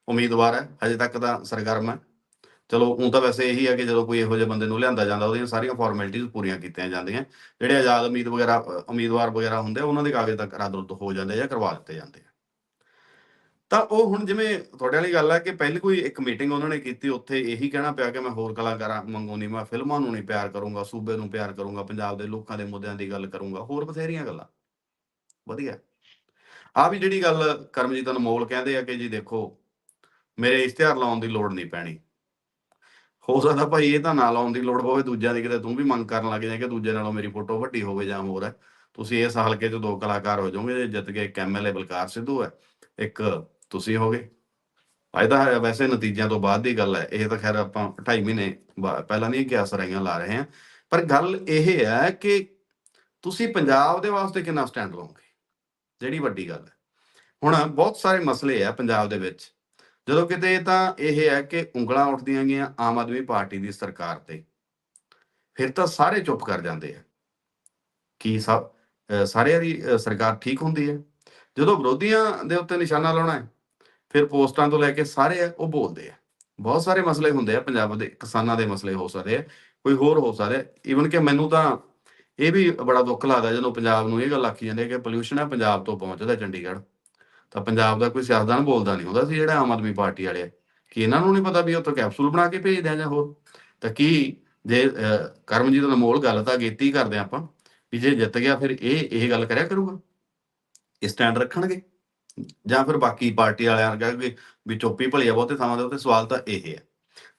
ਉਮੀਦਵਾਰ ਹੈ, ਹਜੇ ਤੱਕ ਤਾਂ ਸਰਗਰਮ ਹੈ। ਚਲੋ ਹੁਣ ਤਾਂ ਵੈਸੇ ਇਹੀ ਹੈ ਕਿ ਜਦੋਂ ਕੋਈ ਇਹੋ ਜਿਹੇ ਬੰਦੇ ਨੂੰ ਲਿਆਂਦਾ ਜਾਂਦਾ ਉਹਦੀਆਂ ਸਾਰੀਆਂ ਫਾਰਮੈਲਿਟੀਆਂ ਪੂਰੀਆਂ ਕੀਤੀਆਂ ਜਾਂਦੀਆਂ। ਜਿਹੜੇ ਆਜ਼ਾਦ ਉਮੀਦ ਵਗੈਰਾ ਉਮੀਦਵਾਰ ਵਗੈਰਾ ਹੁੰਦੇ ਆ, ਉਹਨਾਂ ਦੇ ਕਾਗਜ਼ ਤੱਕ ਰੱਦ ਹੋ ਜਾਂਦੇ ਆ ਜਾਂ ਕਰਵਾ ਦਿੱਤੇ ਜਾਂਦੇ ਆ। ਤਾਂ ਉਹ ਹੁਣ ਜਿਵੇਂ ਤੁਹਾਡੇ ਵਾਲੀ ਗੱਲ ਹੈ ਕਿ ਪਹਿਲੀ ਕੋਈ ਇੱਕ ਮੀਟਿੰਗ ਉਹਨਾਂ ਨੇ ਕੀਤੀ ਉੱਥੇ ਇਹੀ ਕਹਿਣਾ ਪਿਆ ਕਿ ਮੈਂ ਹੋਰ ਕਲਾਕਾਰਾਂ ਮੰਗੂ ਨਹੀਂ ਮੈਂ ਫਿਲਮਾਂ ਨੂੰ ਨਹੀਂ ਪਿਆਰ ਕਰੂੰਗਾ ਸੂਬੇ ਨੂੰ ਪਿਆਰ ਕਰੂੰਗਾ ਪੰਜਾਬ ਦੇ ਲੋਕਾਂ ਦੇ ਮੁੱਦਿਆਂ ਦੀ ਗੱਲ ਕਰੂੰਗਾ ਹੋਰ ਬਥੇਰੀਆਂ ਗੱਲਾਂ। ਵਧੀਆ। ਆ ਵੀ ਜਿਹੜੀ ਗੱਲ ਕਰਮਜੀਤ ਅਨਮੋਲ ਕਹਿੰਦੇ ਆ ਕਿ ਜੀ ਦੇਖੋ ਮੇਰੇ ਇਸ਼ਤਿਹਾਰ ਲਾਉਣ ਦੀ ਲੋੜ ਨਹੀਂ ਪੈਣੀ। ਹੋ ਸਕਦਾ ਭਾਈ ਇਹ ਤਾਂ ਨਾ ਲਾਉਣ ਦੀ ਲੋੜ ਪਵੇ, ਦੂਜਿਆਂ ਦੀ ਕਿਤੇ ਤੂੰ ਵੀ ਮੰਗ ਕਰਨ ਲੱਗ ਜਾਏ ਕਿ ਦੂਜੇ ਨਾਲੋਂ ਮੇਰੀ ਫੋਟੋ ਵੱਡੀ ਹੋਵੇ ਜਾਂ ਹੋਰ ਹੈ। ਤੁਸੀਂ ਇਸ ਹਲਕੇ 'ਚ ਦੋ ਕਲਾਕਾਰ ਹੋ ਜਾਓਗੇ ਜਿੱਤ ਕੇ ਇੱਕ ਐਮਐਲਏ ਬਲਕਾਰ ਸਿੱਧੂ ਹੈ। ਇੱਕ ਤੁਸੀਂ ਹੋਗੇ। ਅੱਜ ਤਾਂ ਹੈ- ਵੈਸੇ ਨਤੀਜਿਆਂ ਤੋਂ ਬਾਅਦ ਦੀ ਗੱਲ ਹੈ। ਇਹ ਤਾਂ ਖੈਰ ਆਪਾਂ 2.5 ਮਹੀਨੇ ਪਹਿਲਾਂ ਨਹੀਂ ਕਿ ਸਰਾਈਆਂ ਲਾ ਰਹੇ ਹਾਂ। ਪਰ ਗੱਲ ਇਹ ਹੈ ਕਿ ਤੁਸੀਂ ਪੰਜਾਬ ਦੇ ਵਾਸਤੇ ਕਿੰਨਾ ਸਟੈਂਡ ਲਓਗੇ? ਜਿਹੜੀ ਵੱਡੀ ਗੱਲ ਹੈ। ਹੁਣ ਬਹੁਤ ਸਾਰੇ ਮਸਲੇ ਆ ਪੰਜਾਬ ਦੇ ਵਿੱਚ। ਜਦੋਂ ਕਿਤੇ ਤਾਂ ਇਹ ਹੈ ਕਿ ਉਂਗਲਾਂ ਉੱਠਦੀਆਂ ਗਈਆਂ ਆਮ ਆਦਮੀ ਪਾਰਟੀ ਦੀ ਸਰਕਾਰ ਤੇ, ਫਿਰ ਤਾਂ ਸਾਰੇ ਚੁੱਪ ਕਰ ਜਾਂਦੇ ਆ। ਕੀ ਸਭ ਸਾਰਿਆਂ ਦੀ ਸਰਕਾਰ ਠੀਕ ਹੁੰਦੀ ਹੈ? ਜਦੋਂ ਵਿਰੋਧੀਆਂ ਦੇ ਉੱਤੇ ਨਿਸ਼ਾਨਾ ਲਾਉਣਾ ਹੈ, ਫਿਰ ਪੋਸਟਾਂ ਤੋਂ ਲੈ ਕੇ ਸਾਰੇ ਉਹ ਬੋਲਦੇ ਆ। ਬਹੁਤ ਸਾਰੇ ਮਸਲੇ ਹੁੰਦੇ ਆ, ਪੰਜਾਬ ਦੇ ਕਿਸਾਨਾਂ ਦੇ ਮਸਲੇ ਹੋ ਸਕਦੇ ਆ, ਕੋਈ ਹੋਰ ਹੋ ਸਕਦਾ ਈਵਨ ਕਿ ਮੈਨੂੰ ਤਾਂ ਇਹ ਵੀ ਬੜਾ ਦੁੱਖ ਲੱਗਦਾ ਜਦੋਂ ਪੰਜਾਬ ਨੂੰ ਇਹ ਗੱਲ ਆਖੀ ਜਾਂਦੀ ਹੈ ਕਿ ਪੋਲਿਊਸ਼ਨ ਹੈ, ਪੰਜਾਬ ਤੋਂ ਪਹੁੰਚਦਾ ਚੰਡੀਗੜ੍ਹ। ਤਾਂ ਪੰਜਾਬ ਦਾ ਕੋਈ ਸਿਆਸਤਦਾਨ ਬੋਲਦਾ ਨਹੀਂ ਹੁੰਦਾ ਸੀ ਜਿਹੜਾ ਆਮ ਆਦਮੀ ਪਾਰਟੀ ਵਾਲੇ ਆ। ਕਿ ਇਹਨਾਂ ਨੂੰ ਨਹੀਂ ਪਤਾ ਵੀ ਉੱਥੋਂ ਕੈਪਸੂਲ ਬਣਾ ਕੇ ਭੇਜਦੇ ਆ ਜਾਂ ਹੋਰ। ਤਾਂ ਕੀ ਜੇ ਕਰਮਜੀਤ ਅਨਮੋਲ ਗੱਲ ਤਾਂ ਕੀਤੀ ਕਰਦੇ ਆਪਾਂ, ਵੀ ਜੇ ਜਿੱਤ ਗਿਆ ਫਿਰ ਇਹ ਇਹ ਗੱਲ ਕਰਿਆ ਕਰੂਗਾ। ਇਹ ਸਟੈਂਡ ਰੱਖਣਗੇ। ਜਾਂ ਫਿਰ ਬਾਕੀ ਪਾਰਟੀ ਵਾਲਿਆਂ ਨੇ ਕਿ ਵੀ ਚੁੱਪੀ ਭਲੀ ਆ ਬਹੁਤੇ ਥਾਵਾਂ ਦੇ ਉੱਤੇ ਸਵਾਲ ਤਾਂ ਇਹ ਹੈ।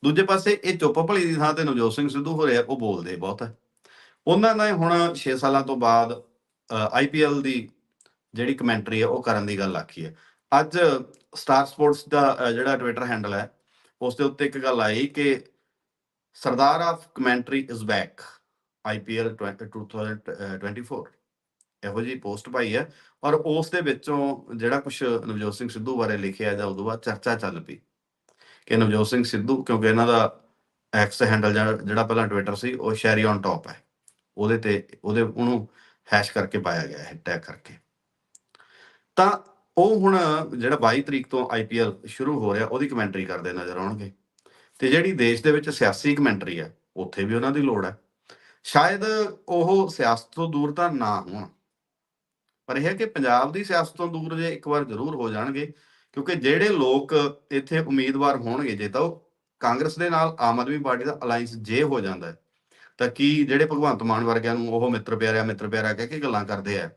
ਦੂਜੇ ਪਾਸੇ ਇਹ ਚੁੱਪ ਭਲੀ ਦੀ ਥਾਂ ਤੇ ਨਵਜੋਤ ਸਿੰਘ ਸਿੱਧੂ ਹੋ ਰਿਹਾ ਉਹ ਬੋਲਦੇ ਬਹੁਤ ਹੈ ਉਹਨਾਂ ਨੇ ਹੁਣ 6 ਸਾਲਾਂ ਤੋਂ ਬਾਅਦ ਆਈਪੀਐਲ ਦੀ ਜਿਹੜੀ ਕਮੈਂਟਰੀ ਹੈ, ਉਹ ਕਰਨ ਦੀ ਗੱਲ ਆਖੀ ਹੈ। ਅੱਜ ਸਟਾਰ ਸਪੋਰਟਸ ਦਾ ਜਿਹੜਾ ਟਵਿੱਟਰ ਹੈਂਡਲ ਹੈ, ਉਸ ਦੇ ਉੱਤੇ ਇੱਕ ਗੱਲ ਆਈ ਕਿ Sardar of commentary is back IPL 2024 ਇਹੋ ਜੀ ਪੋਸਟ ਪਾਈ ਹੈ ਔਰ ਉਸ ਦੇ ਵਿੱਚੋਂ ਜਿਹੜਾ ਕੁਝ ਨਵਜੋਤ ਸਿੰਘ ਸਿੱਧੂ ਬਾਰੇ ਲਿਖਿਆ ਜਾਂ ਉਦੋਂ ਬਾਅਦ ਚਰਚਾ ਚੱਲ ਪਈ ਕਿ ਨਵਜੋਤ ਸਿੰਘ ਸਿੱਧੂ, ਕਿਉਂਕਿ ਇਹਨਾਂ ਦਾ ਐਕਸ ਹੈਂਡਲ ਜਿਹੜਾ ਪਹਿਲਾਂ ਟਵਿੱਟਰ ਸੀ, ਉਹ ਸ਼ੈਰੀ ਔਨ ਟਾਪ ਹੈ। ਉਹਦੇ ਤੇ, ਉਹਦੇ, ਉਹਨੂੰ ਹੈਸ਼ ਕਰਕੇ ਪਾਇਆ ਗਿਆ ਹੈ ਟੈਗ ਕਰਕੇ। ਤਾਂ ਉਹ ਹੁਣ ਜਿਹੜਾ 22 ਤਰੀਕ ਤੋਂ ਆਈਪੀਐਲ ਸ਼ੁਰੂ ਹੋ ਰਿਹਾ, ਉਹਦੀ ਕਮੈਂਟਰੀ ਕਰਦੇ ਨਜ਼ਰ ਆਉਣਗੇ। ਤੇ ਜਿਹੜੀ ਦੇਸ਼ ਦੇ ਵਿੱਚ ਸਿਆਸੀ ਕਮੈਂਟਰੀ ਹੈ ਉੱਥੇ ਵੀ ਉਹਨਾਂ ਦੀ ਲੋੜ ਹੈ ਸ਼ਾਇਦ ਉਹ ਸਿਆਸਤ ਤੋਂ ਦੂਰ ਤਾਂ ਨਾ ਹੋਣ, ਪਰ ਇਹ ਹੈ ਕਿ ਪੰਜਾਬ ਦੀ ਸਿਆਸਤ ਤੋਂ ਦੂਰ ਜੇ ਇੱਕ ਵਾਰ ਜ਼ਰੂਰ ਹੋ ਜਾਣਗੇ, ਕਿਉਂਕਿ ਜਿਹੜੇ ਲੋਕ ਇੱਥੇ ਉਮੀਦਵਾਰ ਹੋਣਗੇ, ਜੇ ਤਾਂ ਉਹ ਕਾਂਗਰਸ ਦੇ ਨਾਲ ਆਮ ਆਦਮੀ ਪਾਰਟੀ ਦਾ ਅਲਾਈਅੰਸ ਜੇ ਹੋ ਜਾਂਦਾ ਤਾਂ ਕੀ ਜਿਹੜੇ ਭਗਵੰਤ ਮਾਨ ਵਰਗਿਆਂ ਨੂੰ ਉਹ ਮਿੱਤਰ ਪਿਆਰਿਆ ਮਿੱਤਰ ਪਿਆਰਾ ਕਹਿ ਕੇ ਗੱਲਾਂ ਕਰਦੇ ਆ?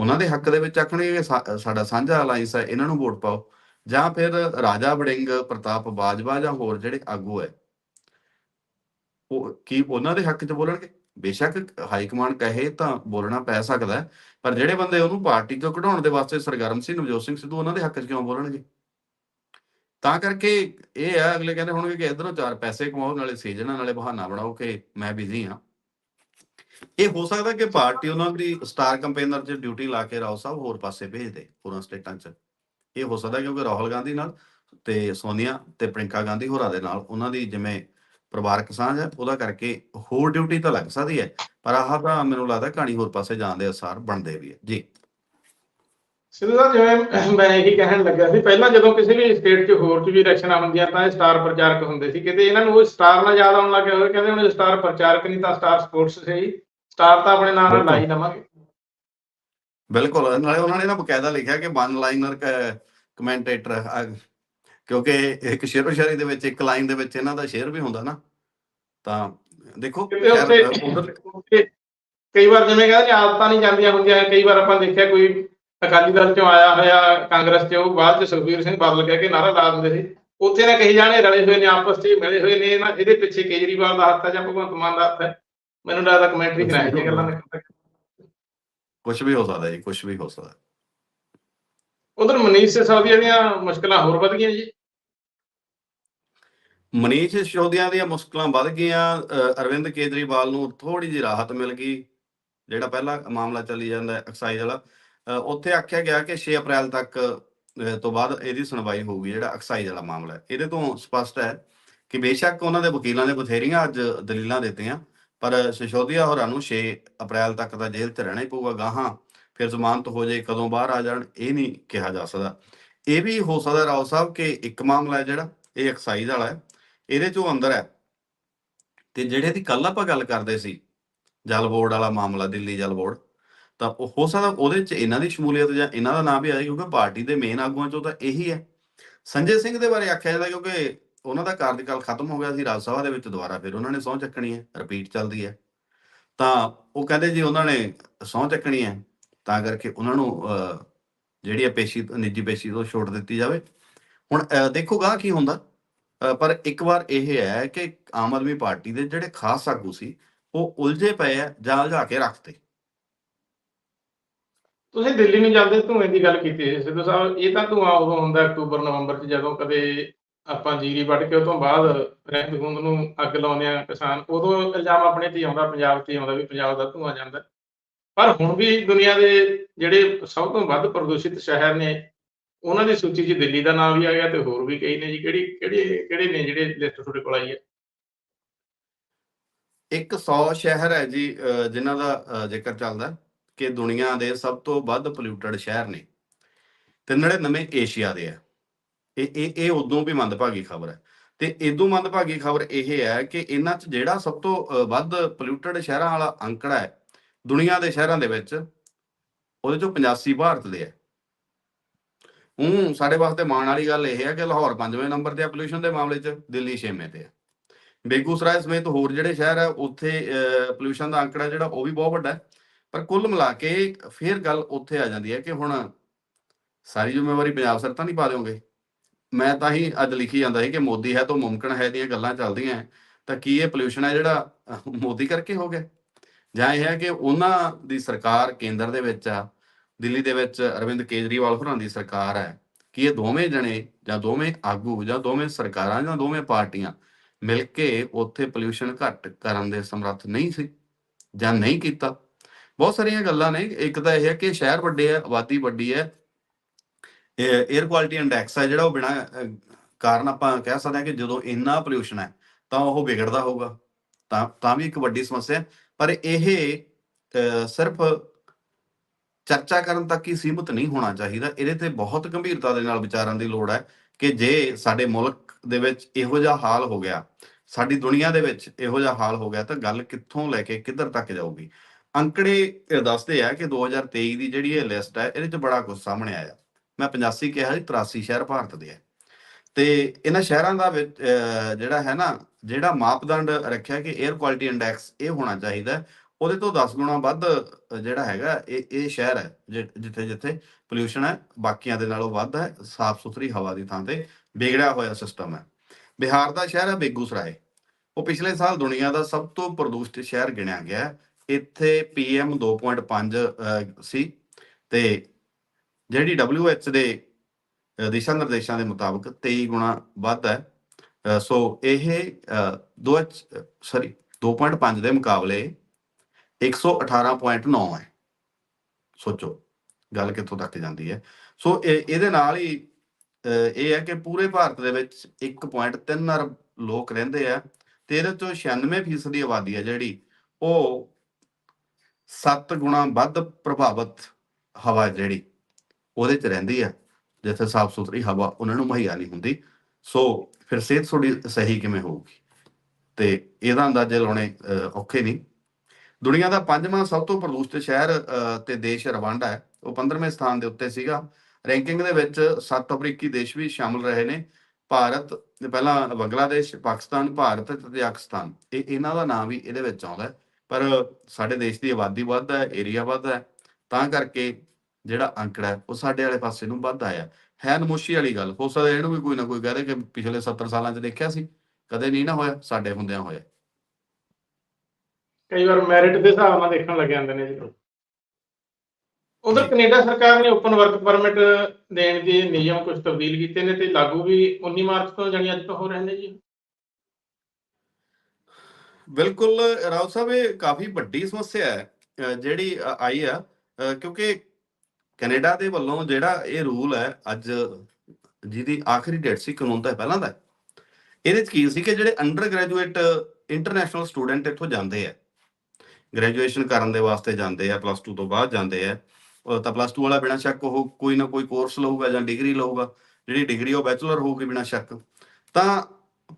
ਉਹਨਾਂ ਦੇ ਹੱਕ ਦੇ ਵਿੱਚ ਆਖਣਗੇ ਸਾਡਾ ਸਾਂਝਾ ਅਲਾਈਅੰਸ ਹੈ, ਇਹਨਾਂ ਨੂੰ ਵੋਟ ਪਾਓ। ਜਾਂ ਫਿਰ ਰਾਜਾ ਵੜਿੰਗ, ਪ੍ਰਤਾਪ ਬਾਜਵਾ ਜਾਂ ਹੋਰ ਜਿਹੜੇ ਆਗੂ ਹੈ, ਉਹ ਕੀ ਉਹਨਾਂ ਦੇ ਹੱਕ 'ਚ ਬੋਲਣਗੇ? ਬੇਸ਼ੱਕ ਹਾਈ ਕਮਾਂਡ ਕਹੇ ਤਾਂ ਬੋਲਣਾ ਪੈ ਸਕਦਾ ਪਰ ਜਿਹੜੇ ਬੰਦੇ ਉਹਨੂੰ ਪਾਰਟੀ ਤੋਂ ਕਢਾਉਣ ਦੇ ਵਾਸਤੇ ਸਰਗਰਮ ਸੀ ਨਵਜੋਤ ਸਿੰਘ ਸਿੱਧੂ ਉਹਨਾਂ ਦੇ ਹੱਕ 'ਚ ਕਿਉਂ ਬੋਲਣਗੇ? ਤਾਂ ਕਰਕੇ ਇਹ ਆ ਅਗਲੇ ਕਹਿੰਦੇ ਹੋਣਗੇ ਕਿ ਇਧਰੋਂ ਚਾਰ ਪੈਸੇ ਕਮਾਓ, ਨਾਲੇ ਸੀਜਨਾਂ, ਨਾਲੇ ਬਹਾਨਾ ਬਣਾਓ ਕਿ ਮੈਂ ਬਿਜ਼ੀ ਹਾਂ। ਇਹ ਹੋ ਸਕਦਾ ਕਿ ਪਾਰਟੀ ਉਹਨਾਂ ਦੀ ਸਟਾਰ ਕੰਪੇਨਰ 'ਚ ਡਿਊਟੀ ਲਾ ਕੇ ਰਾਓ ਸਾਹਿਬ ਹੋਰ ਪਾਸੇ ਭੇਜ ਦੇ ਹੋਰਾਂ ਸਟੇਟਾਂ 'ਚ। ਇਹ ਹੋ ਸਕਦਾ ਕਿਉਂਕਿ ਰਾਹੁਲ ਗਾਂਧੀ ਨਾਲ ਤੇ ਸੋਨੀਆ ਤੇ ਪ੍ਰਿੰਕਾ ਗਾਂਧੀ ਹੋਰਾਂ ਦੇ ਨਾਲ ਉਹਨਾਂ ਦੀ ਜਿਵੇਂ ਪਰਿਵਾਰਕ ਸਾਂਝ ਹੈ, ਉਹਦਾ ਕਰਕੇ ਹੋਰ ਡਿਊਟੀ ਤਾਂ ਲੱਗ ਸਕਦੀ ਹੈ, ਪਰ ਆਹ ਤਾਂ ਮੈਨੂੰ ਲੱਗਦਾ ਕਹਾਣੀ ਹੋਰ ਪਾਸੇ ਜਾਣ ਦੇ ਅਸਾਰ ਬਣਦੇ ਵੀ ਹੈ। ਜੀ। ਸਿੱਧੂ ਸਾਹਿਬ ਜਿਵੇਂ ਮੈਂ ਇਹੀ ਕਹਿਣ ਲੱਗਾ ਸੀ, ਪਹਿਲਾਂ ਜਦੋਂ ਕਿਸੇ ਵੀ ਸਟੇਟ 'ਚ ਹੋਰ 'ਚ ਵੀ ਇਲੈਕਸ਼ਨਾਂ ਹੁੰਦੀਆਂ ਤਾਂ ਇਹ ਸਟਾਰ ਪ੍ਰਚਾਰਕ ਹੁੰਦੇ ਸੀ। ਕਿਤੇ ਇਹਨਾਂ ਨੂੰ ਉਹ ਸਟਾਰ ਨਾਲ ਯਾਦ ਆਉਣ ਲੱਗੇ ਹੋਏ ਕਹਿੰਦੇ ਹੁਣ ਸਟਾਰ ਪ੍ਰਚਾਰਕ ਨਹੀਂ ਤਾਂ ਸਟਾਰ ਸਪੋਰਟਸ ਸਹੀ ਸਟਾਰ ਤਾਂ ਆਪਣੇ ਨਾਂ ਨਾਲ ਲਾ ਹੀ ਲਵਾਂਗੇ ਬਿਲਕੁਲ ਨਾਲੇ ਉਹਨਾਂ ਨੇ ਨਾ ਬਕਾਇਦਾ ਲਿਖਿਆ ਕਿ ਵਨ ਲਾਈਨਰ ਕਮੈਂਟੇਟਰ ਕਿਉਂਕਿ ਇੱਕ ਸ਼ੇਰੋ ਸ਼ਾਇਰੀ ਦੇ ਵਿੱਚ ਇੱਕ ਲਾਈਨ ਦੇ ਵਿੱਚ ਇਹਨਾਂ ਦਾ ਸ਼ੇਰ ਵੀ ਹੁੰਦਾ ਨਾ। ਤਾਂ ਦੇਖੋ ਕਈ ਵਾਰ ਜਿਵੇਂ ਕਹਿੰਦੇ ਆਦਤਾਂ ਨਹੀਂ ਜਾਂਦੀਆਂ ਹੁੰਦੀਆਂ ਕਈ ਵਾਰ ਆਪਾਂ ਦੇਖਿਆ ਕੋਈ ਅਕਾਲੀ ਦਲ ਚੋਂ ਆਇਆ ਹੋਇਆ ਕਾਂਗਰਸ ਚ ਬਾਅਦ ਚ ਸੁਖਬੀਰ ਸਿੰਘ ਬਾਦਲ ਕਹਿ ਕੇ ਨਾਰਾ ਲਾ ਦਿੰਦੇ ਸੀ। ਉੱਥੇ ਨਾ ਕਹੀ ਜਾਣੇ ਰਲੇ ਹੋਏ ਨੇ ਆਪਸ ਚ ਮਿਲੇ ਹੋਏ ਨੇ ਨਾ ਇਹਦੇ ਪਿੱਛੇ ਕੇਜਰੀਵਾਲ ਦਾ ਹੱਥ ਹੈ ਜਾਂ ਭਗਵੰਤ ਮਾਨ ਦਾ ਹੱਥ ਹੈ। ਮੈਨੂੰ ਲੱਗਦਾ ਕਮੈਂਟਰੀ ਕਰਾਈ ਦੀਆਂ ਗੱਲਾਂ ਨੇ ਕੁਝ ਵੀ ਹੋ ਸਕਦਾ ਜੀ ਕੁਝ ਵੀ ਹੋ ਸਕਦਾ। ਉਧਰ ਮਨੀਸ਼ ਸਿਸੋਦੀਆ ਦੀਆਂ ਮੁਸ਼ਕਲਾਂ ਹੋਰ ਵਧ ਗਈਆਂ ਜੀ। ਮਨੀਸ਼ ਸਿਸੋਦੀਆ ਦੀਆਂ ਮੁਸ਼ਕਲਾਂ ਵੱਧ ਗਈਆਂ ਅਰਵਿੰਦ ਕੇਜਰੀਵਾਲ ਨੂੰ ਥੋੜੀ ਜਿਹੀ ਰਾਹਤ ਮਿਲ ਗਈ ਜਿਹੜਾ ਪਹਿਲਾ ਮਾਮਲਾ ਚੱਲੀ ਜਾਂਦਾ ਐਕਸਾਈਜ਼ ਵਾਲਾ। ਉੱਥੇ ਆਖਿਆ ਗਿਆ ਕਿ 6 ਅਪ੍ਰੈਲ ਤੱਕ ਤੋਂ ਬਾਅਦ ਇਹਦੀ ਸੁਣਵਾਈ ਹੋਊਗੀ ਜਿਹੜਾ ਐਕਸਾਈਜ਼ ਵਾਲਾ ਮਾਮਲਾ ਹੈ। ਇਹਦੇ ਤੋਂ ਸਪਸ਼ਟ ਹੈ ਕਿ ਬੇਸ਼ੱਕ ਉਹਨਾਂ ਦੇ ਵਕੀਲਾਂ ਨੇ ਬਥੇਰੀਆਂ ਅੱਜ ਦਲੀਲਾਂ ਦਿੱਤੀਆਂ ਪਰ ਸਿਸੋਦੀਆ ਹੋਰਾਂ ਨੂੰ 6 ਅਪ੍ਰੈਲ ਤੱਕ ਤਾਂ ਜੇਲ੍ਹ 'ਚ ਰਹਿਣਾ ਹੀ ਪਊਗਾ, ਗਾਹਾਂ ਫਿਰ ਜ਼ਮਾਨਤ ਹੋ ਜਾਏ ਕਦੋਂ ਬਾਹਰ ਆ ਜਾਣ, ਇਹ ਨਹੀਂ ਕਿਹਾ ਜਾ ਸਕਦਾ। ਇਹ ਵੀ ਹੋ ਸਕਦਾ ਰਾਓ ਸਾਹਿਬ ਕਿ ਇੱਕ ਮਾਮਲਾ ਜਿਹੜਾ, ਇਹ ਐਕਸਾਈਜ਼ ਵਾਲਾ ਹੈ, ਇਹਦੇ ਚੋਂ ਅੰਦਰ ਹੈ। ਤੇ ਜਿਹੜੇ ਦੀ ਕੱਲ ਆਪਾਂ ਗੱਲ ਕਰਦੇ ਸੀ, ਜਲ ਬੋਰਡ ਵਾਲਾ ਮਾਮਲਾ, ਦਿੱਲੀ ਜਲ ਬੋਰਡ, ਤਾਂ ਉਹ ਹੋ ਸਕਦਾ ਉਹਦੇ ਚ ਇਹਨਾਂ ਦੀ ਸ਼ਮੂਲੀਅਤ ਜਾਂ ਇਹਨਾਂ ਦਾ ਨਾਂ ਵੀ ਆਏ ਕਿਉਂਕਿ ਪਾਰਟੀ ਦੇ ਮੇਨ ਆਗੂਆਂ ਚੋਂ ਤਾਂ ਇਹੀ ਹੈ। ਸੰਜੇ ਸਿੰਘ ਦੇ ਬਾਰੇ ਆਖਿਆ ਜਾਂਦਾ ਕਿਉਂਕਿ ਉਹਨਾਂ ਦਾ ਕਾਰਜਕਾਲ ਖਤਮ ਹੋ ਗਿਆ ਸੀ, ਰਾਜ ਸਭਾ ਦੇ ਵਿੱਚ ਦੁਬਾਰਾ ਫਿਰ ਉਹਨਾਂ ਨੇ ਸਹੁੰ ਚੱਕਣੀ ਹੈ ਰਿਪੀਟ ਚੱਲਦੀ ਹੈ। ਤਾਂ ਉਹ ਕਹਿੰਦੇ ਜੀ ਉਹਨਾਂ ਨੇ ਸਹੁੰ ਚੱਕਣੀ ਹੈ, ਤਾਂ ਕਰਕੇ ਉਹਨਾਂ ਨੂੰ ਜਿਹੜੀ ਹੈ ਪੇਸ਼ੀ, ਨਿੱਜੀ ਪੇਸ਼ੀ ਤੋਂ ਛੋਟ ਦਿੱਤੀ ਜਾਵੇ। ਹੁਣ ਦੇਖੋਗਾ ਕੀ ਹੁੰਦਾ। ਪਰ ਇੱਕ ਵਾਰ ਇਹ ਹੈ ਕਿ ਆਮ ਆਦਮੀ ਪਾਰਟੀ ਦੇ ਜਿਹੜੇ ਖਾਸ ਆਗੂ ਸੀ, ਉਹ ਉਲਝੇ ਪਏ ਆ ਜਾਂ ਉਲਝਾ ਕੇ ਰੱਖਤੇ। ਤੁਸੀਂ ਦਿੱਲੀ ਨੂੰ ਜਾਂਦੇ ਧੂਏ ਦੀ ਗੱਲ ਕੀਤੀ ਸਿੱਧੂ ਸਾਹਿਬ, ਇਹ ਤਾਂ ਧੂਆਂ ਉਦੋਂ ਹੁੰਦਾ ਅਕਤੂਬਰ, ਨਵੰਬਰ ਚ ਜਦੋਂ ਕਦੇ ਆਪਾਂ ਜੀਰੀ ਵੱਢ ਕੇ ਉਹ ਤੋਂ ਬਾਅਦ ਰਹਿੰਦ ਖੂੰਦ ਨੂੰ ਅੱਗ ਲਾਉਂਦੇ ਆ ਕਿਸਾਨ ਉਦੋਂ ਇਲਜ਼ਾਮ ਆਪਣੇ ਤੇ ਆਉਂਦਾ ਪੰਜਾਬ ਤੇ ਆਉਂਦਾ ਵੀ ਪੰਜਾਬ ਦਾ ਧੂਆਂ ਜਾਂਦਾ। ਪਰ ਹੁਣ ਵੀ ਦੁਨੀਆ ਦੇ ਜਿਹੜੇ ਸਭ ਤੋਂ ਵੱਧ ਪ੍ਰਦੂਸ਼ਿਤ ਸ਼ਹਿਰ ਨੇ ਉਹਨਾਂ ਦੀ ਸੂਚੀ 'ਚ ਦਿੱਲੀ ਦਾ ਨਾਮ ਵੀ ਆ ਗਿਆ ਤੇ ਹੋਰ ਵੀ ਕਈ ਨੇ ਜੀ ਕਿਹੜੀ ਕਿਹੜੇ ਕਿਹੜੇ ਨੇ ਜਿਹੜੇ ਲਿਸਟ ਤੁਹਾਡੇ ਕੋਲ ਆਈ ਹੈ? ਇੱਕ 100 ਸ਼ਹਿਰ ਹੈ ਜੀ ਅਹ, ਜਿਨ੍ਹਾਂ ਦਾ ਅਹ, ਜ਼ਿਕਰ ਚੱਲਦਾ ਕਿ ਦੁਨੀਆ ਦੇ ਸਭ ਤੋਂ ਵੱਧ ਪੋਲਿਊਟਡ ਸ਼ਹਿਰ ਨੇ ਤੇ 99 ਏਸ਼ੀਆ ਦੇ ਆ। ਇਹ ਇਹ ਇਹ ਉਦੋਂ ਵੀ ਮੰਦਭਾਗੀ ਖਬਰ ਹੈ। ਤੇ ਇਦੋਂ ਮੰਦਭਾਗੀ ਖਬਰ ਇਹ ਹੈ ਕਿ ਇਹਨਾਂ 'ਚ ਜਿਹੜਾ ਸਭ ਤੋਂ ਵੱਧ ਪੋਲਿਊਟਡ ਸ਼ਹਿਰਾਂ ਵਾਲਾ ਅੰਕੜਾ ਹੈ, ਦੁਨੀਆ ਦੇ ਸ਼ਹਿਰਾਂ ਦੇ ਵਿੱਚ, ਉਹਦੇ ਚੋਂ 85 ਭਾਰਤ ਦੇ ਹੈ। ਹੂੰ, ਸਾਡੇ ਵਾਸਤੇ ਮਾਣ ਵਾਲੀ ਗੱਲ ਇਹ ਹੈ ਕਿ ਲਾਹੌਰ 5ਵੇਂ ਨੰਬਰ ਤੇ ਆ ਪੋਲਿਊਸ਼ਨ ਦੇ ਮਾਮਲੇ 'ਚ, ਦਿੱਲੀ 6ਵੇਂ ਤੇ ਹੈ। ਬੇਗੂਸਰਾਏ ਸਮੇਤ ਹੋਰ ਜਿਹੜੇ ਸ਼ਹਿਰ ਹੈ, ਉੱਥੇ ਪੋਲਿਊਸ਼ਨ ਦਾ ਅੰਕੜਾ ਜਿਹੜਾ ਉਹ ਵੀ ਬਹੁਤ ਵੱਡਾ ਹੈ। ਪਰ ਕੁੱਲ ਮਿਲਾ ਕੇ ਫਿਰ ਗੱਲ ਉੱਥੇ ਆ ਜਾਂਦੀ ਹੈ ਕਿ ਹੁਣ ਸਾਰੀ ਜ਼ਿੰਮੇਵਾਰੀ ਪੰਜਾਬ ਸਰ ਤਾਂ ਨਹੀਂ ਪਾ ਦਿਓਗੇ। ਮੈਂ ਤਾਂ ਹੀ ਅੱਜ ਲਿਖੀ ਜਾਂਦਾ ਸੀ ਕਿ ਮੋਦੀ ਹੈ ਤਾਂ ਮੁਮਕਿਨ ਹੈ ਦੀਆਂ ਗੱਲਾਂ ਚੱਲਦੀਆਂ ਹੈ। ਤਾਂ ਕੀ ਇਹ ਪੋਲਿਊਸ਼ਨ ਹੈ ਜਿਹੜਾ ਮੋਦੀ ਕਰਕੇ ਹੋ ਗਿਆ ਜਾਂ ਇਹ ਹੈ ਕਿ ਉਹਨਾਂ ਦੀ ਸਰਕਾਰ ਕੇਂਦਰ ਦੇ ਵਿੱਚ ਆ, ਦਿੱਲੀ ਦੇ ਵਿੱਚ ਅਰਵਿੰਦ ਕੇਜਰੀਵਾਲ ਹੋਰਾਂ ਦੀ ਸਰਕਾਰ ਹੈ, ਕਿ ਇਹ ਦੋਵੇਂ ਜਣੇ ਜਾਂ ਦੋਵੇਂ ਆਗੂ ਜਾਂ ਦੋਵੇਂ ਸਰਕਾਰਾਂ ਜਾਂ ਦੋਵੇਂ ਪਾਰਟੀਆਂ ਮਿਲ ਕੇ ਉੱਥੇ ਪੋਲਿਊਸ਼ਨ ਘੱਟ ਕਰਨ ਦੇ ਸਮਰੱਥ ਨਹੀਂ ਸੀ ਜਾਂ ਨਹੀਂ ਕੀਤਾ ਬਹੁਤ ਸਾਰੀਆਂ ਗੱਲਾਂ ਨੇ, ਇੱਕ ਤਾਂ ਇਹ ਹੈ ਕਿ ਸ਼ਹਿਰ ਵੱਡੇ ਹੈ, ਆਬਾਦੀ ਵੱਡੀ ਹੈ 에ਅਰ ਕੁਆਲਿਟੀ ਇੰਡੈਕਸ ਹੈ ਜਿਹੜਾ ਉਹ ਬਿਨਾ ਕਾਰਨ ਆਪਾਂ ਕਹਿ ਸਕਦੇ ਹਾਂ ਕਿ ਜਦੋਂ ਇੰਨਾ ਪੋਲਿਊਸ਼ਨ ਹੈ, ਤਾਂ ਉਹ ਵਿਗੜਦਾ ਹੋਊਗਾ। ਤਾਂ ਤਾਂ ਵੀ ਇੱਕ ਵੱਡੀ ਸਮੱਸਿਆ ਪਰ ਇਹ ਸਿਰਫ ਚਰਚਾ ਕਰਨ ਤੱਕ ਹੀ ਸੀਮਿਤ ਨਹੀਂ ਹੋਣਾ ਚਾਹੀਦਾ। ਇਹਦੇ ਤੇ ਬਹੁਤ ਗੰਭੀਰਤਾ ਦੇ ਨਾਲ ਵਿਚਾਰਾਂ ਦੀ ਲੋੜ ਹੈ ਕਿ ਜੇ ਸਾਡੇ ਮੁਲਕ ਦੇ ਵਿੱਚ ਇਹੋ ਜਿਹਾ ਹਾਲ ਹੋ ਗਿਆ, ਸਾਡੀ ਦੁਨੀਆ ਦੇ ਵਿੱਚ ਇਹੋ ਜਿਹਾ ਹਾਲ ਹੋ ਗਿਆ, ਤਾਂ ਗੱਲ ਕਿੱਥੋਂ ਲੈ ਕੇ ਕਿੱਧਰ ਤੱਕ ਜਾਊਗੀ? ਅੰਕੜੇ ਦੱਸਦੇ ਆ ਕਿ 2023 ਦੀ ਜਿਹੜੀ ਇਹ ਲਿਸਟ ਹੈ, ਇਹਦੇ ਚ ਬੜਾ ਕੁਝ ਸਾਹਮਣੇ ਆਇਆ। ਮੈਂ 85 ਕਿਹਾ ਸੀ 83 ਸ਼ਹਿਰ ਭਾਰਤ ਦੇ ਆ। ਤੇ ਇਹਨਾਂ ਸ਼ਹਿਰਾਂ ਦਾ ਵਿੱਚ ਜਿਹੜਾ ਹੈ ਨਾ ਜਿਹੜਾ ਮਾਪਦੰਡ ਰੱਖਿਆ ਕਿ 에ਅਰ ਕੁਆਲਿਟੀ ਇੰਡੈਕਸ ਇਹ ਹੋਣਾ ਚਾਹੀਦਾ ਉਹਦੇ ਤੋਂ 10 ਗੁਣਾ ਵੱਧ ਜਿਹੜਾ ਹੈਗਾ ਇਹ ਇਹ ਸ਼ਹਿਰ ਹੈ ਜਿ- ਜਿੱਥੇ ਜਿੱਥੇ ਪੋਲਿਊਸ਼ਨ ਹੈ ਬਾਕੀਆਂ ਦੇ ਨਾਲੋਂ ਵੱਧ ਹੈ ਸਾਫ਼ ਸੁਥਰੀ ਹਵਾ ਦੀ ਥਾਂ ਤੇ ਵਿਗੜਿਆ ਹੋਇਆ ਸਿਸਟਮ ਹੈ। ਬਿਹਾਰ ਦਾ ਸ਼ਹਿਰ ਹੈ ਬੇਗੂਸਰਾਏ। ਉਹ ਪਿਛਲੇ ਸਾਲ ਦੁਨੀਆ ਦਾ ਸਭ ਤੋਂ ਪ੍ਰਦੂਸ਼ਿਤ ਸ਼ਹਿਰ ਗਿਣਿਆ ਗਿਆ ਹੈ। ਇੱਥੇ PM 2.5 ਅਹ, ਸੀ ਤੇ ਜਿਹੜੀ WHO ਦੇ ਦਿਸ਼ਾ ਨਿਰਦੇਸ਼ਾਂ ਦੇ ਮੁਤਾਬਕ 23 ਗੁਣਾ ਵੱਧ ਹੈ ਸੋ ਇਹ 2 ਸੌਰੀ 2.5 ਦੇ ਮੁਕਾਬਲੇ 118.9 ਹੈ। ਸੋਚੋ, ਗੱਲ ਕਿੱਥੋਂ ਤੱਕ ਜਾਂਦੀ ਹੈ। ਸੋ ਇਹ, ਇਹਦੇ ਨਾਲ ਹੀ ਇਹ ਹੈ ਕਿ ਪੂਰੇ ਭਾਰਤ ਦੇ ਵਿੱਚ 1.3 ਅਰਬ ਲੋਕ ਰਹਿੰਦੇ ਆ ਤੇ ਇਹਦੇ ਚੋਂ 96% ਦੀ ਆਬਾਦੀ ਹੈ ਜਿਹੜੀ ਉਹ 7 ਗੁਣਾ ਵੱਧ ਪ੍ਰਭਾਵਿਤ ਹਵਾ ਜਿਹੜੀ। ਉਹਦੇ ਚ ਰਹਿੰਦੀ ਆ ਜਿੱਥੇ ਸਾਫ਼ ਸੁਥਰੀ ਹਵਾ ਉਹਨਾਂ ਨੂੰ ਮੁਹੱਈਆ ਨਹੀਂ ਹੁੰਦੀ। ਸੋ ਫਿਰ ਸਿਹਤ ਥੋੜੀ ਸਹੀ ਕਿਵੇਂ ਹੋਊਗੀ? ਤੇ ਇਹਦਾ ਅੰਦਾਜ਼ੇ ਲਾਉਣੇ ਔਖੇ ਨਹੀਂ। ਦੁਨੀਆ ਦਾ ਪੰਜਵਾਂ ਸਭ ਤੋਂ ਪ੍ਰਦੂਸ਼ਿਤ ਸ਼ਹਿਰ ਅਹ, ਤੇ ਦੇਸ਼ ਰਵਾਂਡਾ ਹੈ। ਉਹ 15ਵੇਂ ਸਥਾਨ ਦੇ ਉੱਤੇ ਸੀਗਾ। ਰੈਂਕਿੰਗ ਦੇ ਵਿੱਚ ਸੱਤ ਅਫਰੀਕੀ ਦੇਸ਼ ਵੀ ਸ਼ਾਮਲ ਰਹੇ ਨੇ। ਭਾਰਤ ਪਹਿਲਾਂ ਬੰਗਲਾਦੇਸ਼ ਪਾਕਿਸਤਾਨ ਭਾਰਤ ਤੇ ਤਜ਼ਾਕਿਸਤਾਨ। ਇਹ ਇਹਨਾਂ ਦਾ ਨਾਮ ਵੀ ਇਹਦੇ ਵਿੱਚ ਆਉਂਦਾ ਪਰ ਸਾਡੇ ਦੇਸ਼ ਦੀ ਆਬਾਦੀ ਵੱਧ ਹੈ ਏਰੀਆ ਵੱਧ ਹੈ। ਤਾਂ ਕਰਕੇ ਜਿਹੜਾ ਅੰਕੜਾ ਹੈ ਉਹ ਸਾਡੇ ਵਾਲੇ ਪਾਸੇ ਨੂੰ ਵੱਧ ਆਇਆ। ਹੈ ਨਮੋਸ਼ੀ ਵਾਲੀ ਗੱਲ ਹੋ ਸਕਦਾ ਇਹਨੂੰ ਵੀ ਕੋਈ ਨਾ ਕੋਈ ਕਹਦੇ ਕਿ ਪਿਛਲੇ 70 ਸਾਲਾਂ 'ਚ ਦੇਖਿਆ ਸੀ ਕਦੇ ਨਹੀਂ ਨਾ ਹੋਇਆ ਸਾਡੇ ਹੁੰਦਿਆਂ ਹੋਇਆ। ਕਈ ਵਾਰ ਮੈਰਿਟ ਦੇ ਹਿਸਾਬ ਨਾਲ ਦੇਖਣ ਲੱਗ ਜਾਂਦੇ ਨੇ ਜੀ ਉਧਰ। ਕੈਨੇਡਾ ਸਰਕਾਰ ਨੇ ਓਪਨ ਵਰਕ ਪਰਮਿਟ ਦੇਣ ਦੇ ਨਿਯਮ ਕੁਝ ਤਬਦੀਲ ਕੀਤੇ ਨੇ ਤੇ ਲਾਗੂ ਵੀ 19 ਮਾਰਚ ਤੋਂ ਜਾਨੀ ਅੱਜ ਤੋਂ ਹੋ ਰਹੇ ਨੇ ਜੀ। ਬਿਲਕੁਲ ਰਾਉ ਸਾਹਿਬ ਇਹ ਕਾਫੀ ਵੱਡੀ ਸਮੱਸਿਆ ਹੈ ਜਿਹੜੀ ਆਈ ਆ ਕਿਉਂਕਿ ਕੈਨੇਡਾ ਦੇ ਵੱਲੋਂ ਜਿਹੜਾ ਇਹ ਰੂਲ ਹੈ, ਅੱਜ ਜਿਹਦੀ ਆਖਰੀ ਡੇਟ ਸੀ ਕਾਨੂੰਨ ਤਾਂ ਪਹਿਲਾਂ ਦਾ, ਇਹਦੇ ਚ ਕੀ ਸੀ ਕਿ ਜਿਹੜੇ ਅੰਡਰ ਗ੍ਰੈਜੂਏਟ ਇੰਟਰਨੈਸ਼ਨਲ ਸਟੂਡੈਂਟ ਇੱਥੋਂ ਜਾਂਦੇ ਆ ਗ੍ਰੈਜੂਏਸ਼ਨ ਕਰਨ ਦੇ ਵਾਸਤੇ ਜਾਂਦੇ ਆ ਪਲੱਸ 2 ਤੋਂ ਬਾਅਦ ਜਾਂਦੇ ਆ ਤਾਂ ਪਲੱਸ 2 ਵਾਲਾ ਬਿਨਾਂ ਸ਼ੱਕ ਉਹ ਕੋਈ ਨਾ ਕੋਈ ਕੋਰਸ ਲਊਗਾ ਜਾਂ ਡਿਗਰੀ ਲਊਗਾ, ਜਿਹੜੀ ਡਿਗਰੀ ਉਹ ਬੈਚਲਰ ਹੋਊਗੀ ਬਿਨਾਂ ਸ਼ੱਕ। ਤਾਂ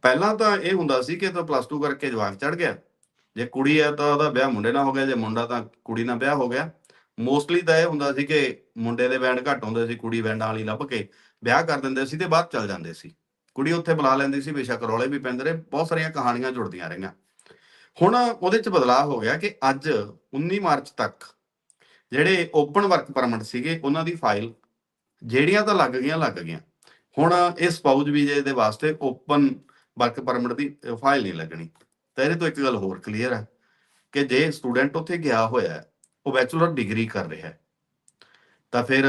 ਪਹਿਲਾਂ ਤਾਂ ਇਹ ਹੁੰਦਾ ਸੀ ਕਿ ਤਾਂ ਪਲੱਸ 2 ਕਰਕੇ ਜਵਾਕ ਚੜ ਗਿਆ, ਜੇ ਕੁੜੀ ਹੈ ਤਾਂ ਉਹਦਾ ਵਿਆਹ ਮੁੰਡੇ ਨਾਲ ਹੋ ਗਿਆ, ਜੇ ਮੁੰਡਾ ਤਾਂ ਕੁੜੀ ਨਾਲ ਵਿਆਹ ਹੋ ਗਿਆ ਮੋਸਟਲੀ ਤਾਂ ਇਹ ਹੁੰਦਾ ਸੀ ਕਿ ਮੁੰਡੇ ਦੇ ਬੈਂਡ ਘੱਟ ਹੁੰਦੇ ਸੀ, ਕੁੜੀ ਬੈਂਡਾਂ ਵਾਲੀ ਲੱਭ ਕੇ ਵਿਆਹ ਕਰ ਦਿੰਦੇ ਸੀ ਤੇ ਬਾਅਦ ਚਲ ਜਾਂਦੇ ਸੀ। ਕੁੜੀ ਉੱਥੇ ਬੁਲਾ ਲੈਂਦੀ ਸੀ, ਬੇਸ਼ੱਕ ਰੌਲੇ ਵੀ ਪੈਂਦੇ ਰਹੇ, ਬਹੁਤ ਸਾਰੀਆਂ ਕਹਾਣੀਆਂ ਜੁੜਦੀਆਂ ਰਹੀਆਂ। ਹੁਣ ਉਹਦੇ ਚ ਬਦਲਾਅ ਹੋ ਗਿਆ ਕਿ ਅੱਜ 19 ਮਾਰਚ ਤੱਕ ਜਿਹੜੇ ਓਪਨ ਵਰਕ ਪਰਮਿਟ ਸੀਗੇ, ਉਹਨਾਂ ਦੀ ਫਾਈਲ ਜਿਹੜੀਆਂ ਤਾਂ ਲੱਗ ਗਈਆਂ ਲੱਗ ਗਈਆਂ। ਹੁਣ ਇਹ ਸਪਾਊਜ ਵੀਜ਼ੇ ਦੇ ਵਾਸਤੇ ਓਪਨ ਵਰਕ ਪਰਮਿਟ ਦੀ ਫਾਈਲ ਨਹੀਂ ਲੱਗਣੀ। ਤਾਂ ਇਹਦੇ ਤੋਂ ਇੱਕ ਗੱਲ ਹੋਰ ਕਲੀਅਰ ਹੈ ਕਿ ਜੇ ਸਟੂਡੈਂਟ ਉੱਥੇ ਗਿਆ ਹੋਇਆ ਉਹ ਬੈਚਲਰ ਡਿਗਰੀ ਕਰ ਰਿਹਾ ਹੈ। ਤਾਂ ਫਿਰ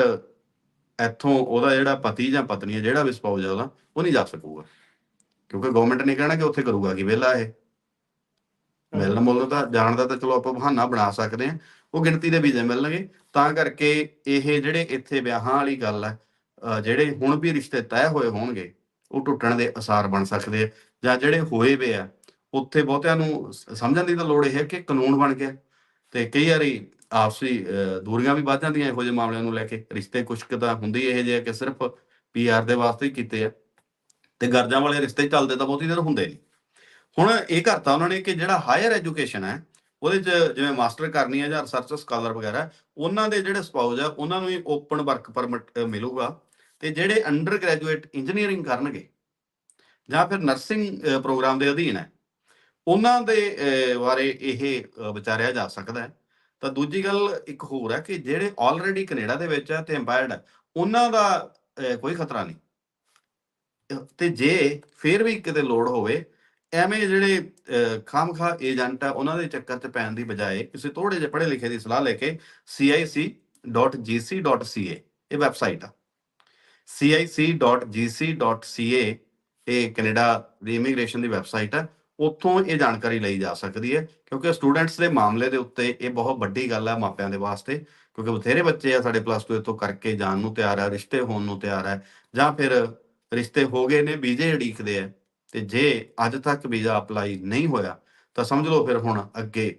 ਇੱਥੋਂ ਉਹਦਾ ਜਿਹੜਾ ਪਤੀ ਜਾਂ ਪਤਨੀ ਹੈ ਜਿਹੜਾ ਵੀ ਸਪਾਊਜ ਹੈ ਉਹਦਾ ਉਹ ਨਹੀਂ ਜਾ ਸਕੂਗਾ। ਕਿਉਂਕਿ ਗਵਰਨਮੈਂਟ ਨੇ ਕਹਿਣਾ ਕਿ ਉੱਥੇ ਕਰੂਗਾ ਕੀ ਵਿਹਲਾ ਇਹ। ਮਿਲਣ ਮੁਲਣ ਦਾ ਜਾਣ ਦਾ ਤਾਂ ਚਲੋ ਆਪਾਂ ਬਹਾਨਾ ਬਣਾ ਸਕਦੇ ਹਾਂ। ਉਹ ਗਿਣਤੀ ਦੇ ਵੀਜ਼ੇ ਮਿਲਣਗੇ। ਤਾਂ ਕਰਕੇ ਇਹ ਜਿਹੜੇ ਇੱਥੇ ਵਿਆਹਾਂ ਵਾਲੀ ਗੱਲ ਹੈ ਜਿਹੜੇ ਹੁਣ ਵੀ ਰਿਸ਼ਤੇ ਤੈਅ ਹੋਏ ਹੋਣਗੇ ਉਹ ਟੁੱਟਣ ਦੇ ਅਸਾਰ ਬਣ ਸਕਦੇ ਆ। ਜਾਂ ਜਿਹੜੇ ਹੋਏ ਵੇ ਆ ਉੱਥੇ ਬਹੁਤਿਆਂ ਨੂੰ ਸਮਝਣ ਦੀ ਤਾਂ ਲੋੜ ਇਹ ਹੈ ਕਿ ਕਾਨੂੰਨ ਬਣ ਗਿਆ। ਤੇ ਕਈ ਵਾਰੀ ਆਪਸੀ ਦੂਰੀਆਂ ਵੀ ਵੱਧ ਜਾਂਦੀਆਂ ਇਹੋ ਜਿਹੇ ਮਾਮਲਿਆਂ ਨੂੰ ਲੈ ਕੇ। ਰਿਸ਼ਤੇ ਕੁਛ ਕੁ ਤਾਂ ਹੁੰਦੀ ਇਹ ਜਿਹੇ ਕਿ ਸਿਰਫ ਪੀਆਰ ਦੇ ਵਾਸਤੇ ਹੀ ਕੀਤੇ ਆ। ਤੇ ਗਰਜਾਂ ਵਾਲੇ ਰਿਸ਼ਤੇ ਚੱਲਦੇ ਤਾਂ ਬਹੁਤੀ ਦੇਰ ਹੁੰਦੇ ਨਹੀਂ। ਹੁਣ ਇਹ ਕਰਤਾ ਉਹਨਾਂ ਨੇ ਕਿ ਜਿਹੜਾ ਹਾਇਰ ਐਜੂਕੇਸ਼ਨ ਹੈ, ਉਹਦੇ ਚ ਜਿਵੇਂ ਮਾਸਟਰ ਕਰਨੀ ਹੈ ਜਾਂ ਰਿਸਰਚ ਸਕਾਲਰ ਵਗੈਰਾ, ਉਹਨਾਂ ਦੇ ਜਿਹੜੇ ਸਪਾਊਜ ਆ, ਉਹਨਾਂ ਨੂੰ ਹੀ ਓਪਨ ਵਰਕ ਪਰਮਿਟ ਮਿਲੂਗਾ ਤੇ ਜਿਹੜੇ ਅੰਡਰ ਗ੍ਰੈਜੂਏਟ ਇੰਜੀਨੀਅਰਿੰਗ ਕਰਨਗੇ ਜਾਂ ਫਿਰ ਨਰਸਿੰਗ ਪ੍ਰੋਗਰਾਮ ਦੇ ਅਧੀਨ ਹੈ, ਉਹਨਾਂ ਦੇ ਬਾਰੇ ਇਹ ਵਿਚਾਰਿਆ ਜਾ ਸਕਦਾ ਹੈ। ਤਾਂ ਦੂਜੀ ਗੱਲ ਇੱਕ ਹੋਰ ਹੈ ਕਿ ਜਿਹੜੇ ਆਲਰੇਡੀ ਕੈਨੇਡਾ ਦੇ ਵਿੱਚ ਹੈ ਤੇ ਐਮਪਾਇਰਡ ਹੈ ਉਹਨਾਂ ਦਾ ਕੋਈ ਖਤਰਾ ਨਹੀਂ। ਤੇ ਜੇ ਫਿਰ ਵੀ ਕਿਤੇ ਲੋੜ ਹੋਵੇ ਐਵੇਂ ਜਿਹੜੇ ਅਹ, ਖਾਮਖਾ ਏਜੰਟ ਆ ਉਹਨਾਂ ਦੇ ਚੱਕਰ 'ਚ ਪੈਣ ਦੀ ਬਜਾਏ ਕਿਸੇ ਥੋੜੇ ਜਿਹੇ ਪੜ੍ਹੇ ਲਿਖੇ ਦੀ ਸਲਾਹ ਲੈ ਕੇ cic.gc.ca ਇਹ ਵੈਬਸਾਈਟ ਆ। cic.gc.ca ਇਹ ਕੈਨੇਡਾ ਦੀ ਇਮੀਗ੍ਰੇਸ਼ਨ ਦੀ ਵੈਬਸਾਈਟ ਆ ਉੱਥੋਂ ਇਹ ਜਾਣਕਾਰੀ ਲਈ ਜਾ ਸਕਦੀ ਹੈ, ਕਿਉਂਕਿ ਸਟੂਡੈਂਟਸ ਦੇ ਮਾਮਲੇ ਦੇ ਉੱਤੇ ਇਹ ਬਹੁਤ ਵੱਡੀ ਗੱਲ ਹੈ ਮਾਪਿਆਂ ਦੇ ਵਾਸਤੇ, ਕਿਉਂਕਿ ਬਥੇਰੇ ਬੱਚੇ ਆ ਸਾਡੇ ਪਲੱਸ 2 ਤੋਂ ਕਰਕੇ ਜਾਣ ਨੂੰ ਤਿਆਰ ਆ, ਰਿਸ਼ਤੇ ਹੋਣ ਨੂੰ ਤਿਆਰ ਹੈ ਜਾਂ ਫਿਰ ਰਿਸ਼ਤੇ ਹੋ ਗਏ ਨੇ, ਵੀਜ਼ੇ ਉਡੀਕਦੇ ਆ, ਤੇ ਜੇ ਅੱਜ ਤੱਕ ਵੀਜ਼ਾ ਅਪਲਾਈ ਨਹੀਂ ਹੋਇਆ, ਤਾਂ ਸਮਝ ਲਓ ਫਿਰ ਹੁਣ ਅੱਗੇ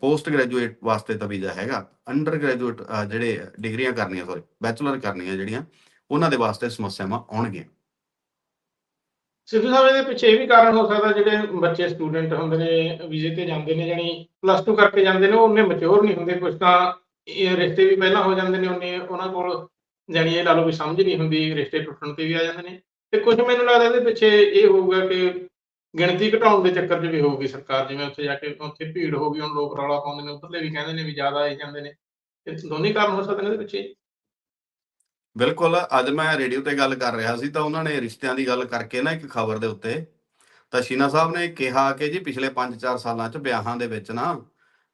ਪੋਸਟ ਗ੍ਰੈਜੂਏਟ ਵਾਸਤੇ ਤਾਂ ਵੀਜ਼ਾ ਹੈਗਾ ਅੰਡਰ ਗ੍ਰੈਜੂਏਟ ਜਿਹੜੇ ਡਿਗਰੀਆਂ ਕਰਨੀਆਂ ਸੌਰੀ ਬੈਚਲਰ ਕਰਨੀਆਂ ਜਿਹੜੀਆਂ, ਉਹਨਾਂ ਦੇ ਵਾਸਤੇ ਸਮੱਸਿਆਵਾਂ ਆਉਣਗੀਆਂ। ਸਿੱਧੂ ਸਾਹਿਬ, ਇਹਦੇ ਪਿੱਛੇ ਇਹ ਵੀ ਕਾਰਨ ਹੋ ਸਕਦਾ, ਜਿਹੜੇ ਬੱਚੇ ਸਟੂਡੈਂਟ ਹੁੰਦੇ ਨੇ, ਵੀਜ਼ੇ ਤੇ ਜਾਂਦੇ ਨੇ ਜਾਨੀ ਪਲੱਸ 2 ਕਰਕੇ ਜਾਂਦੇ ਨੇ, ਉਹ ਉਹਨੇ ਮੈਚੁਰ ਨਹੀਂ ਹੁੰਦੇ ਕੁਝ ਤਾਂ ਇਹ ਰਿਸ਼ਤੇ ਵੀ ਪਹਿਲਾਂ ਹੋ ਜਾਂਦੇ ਨੇ ਉਹਨੇ ਉਹਨਾਂ ਕੋਲ ਜਾਨੀ ਇਹ ਲਾ ਲਓ ਵੀ ਸਮਝ ਨਹੀਂ ਹੁੰਦੀ, ਰਿਸ਼ਤੇ ਟੁੱਟਣ ਤੇ ਵੀ ਆ ਜਾਂਦੇ ਨੇ। ਤੇ ਕੁਝ ਮੈਨੂੰ ਲੱਗਦਾ ਇਹਦੇ ਪਿੱਛੇ ਇਹ ਹੋਊਗਾ ਕਿ ਗਿਣਤੀ ਘਟਾਉਣ ਦੇ ਚੱਕਰ 'ਚ ਵੀ ਹੋਊਗੀ ਸਰਕਾਰ, ਜਿਵੇਂ ਉੱਥੇ ਜਾ ਕੇ ਉੱਥੇ ਭੀੜ ਹੋ ਗਈ, ਹੁਣ ਲੋਕ ਰੌਲਾ ਪਾਉਂਦੇ ਨੇ, ਉੱਧਰਲੇ ਵੀ ਕਹਿੰਦੇ ਨੇ ਵੀ ਜ਼ਿਆਦਾ ਆਈ ਜਾਂਦੇ ਨੇ। ਇਹ ਦੋਨੇ ਕਾਰਨ ਹੋ ਸਕਦੇ ਨੇ ਇਹਦੇ ਪਿੱਛੇ। ਬਿਲਕੁਲ ਅੱਜ ਮੈਂ ਰੇਡੀਓ ਤੇ ਗੱਲ ਕਰ ਰਿਹਾ ਸੀ ਤਾਂ ਉਹਨਾਂ ਨੇ ਰਿਸ਼ਤਿਆਂ ਦੀ ਗੱਲ ਕਰਕੇ ਨਾ ਇੱਕ ਖਬਰ ਦੇ ਉੱਤੇ ਤਾਂ ਸ਼ੀਨਾ ਸਾਹਿਬ ਨੇ ਕਿਹਾ ਕਿ ਜੀ ਪਿਛਲੇ 5-4 ਸਾਲਾਂ 'ਚ ਵਿਆਹਾਂ ਦੇ ਵਿੱਚ ਨਾ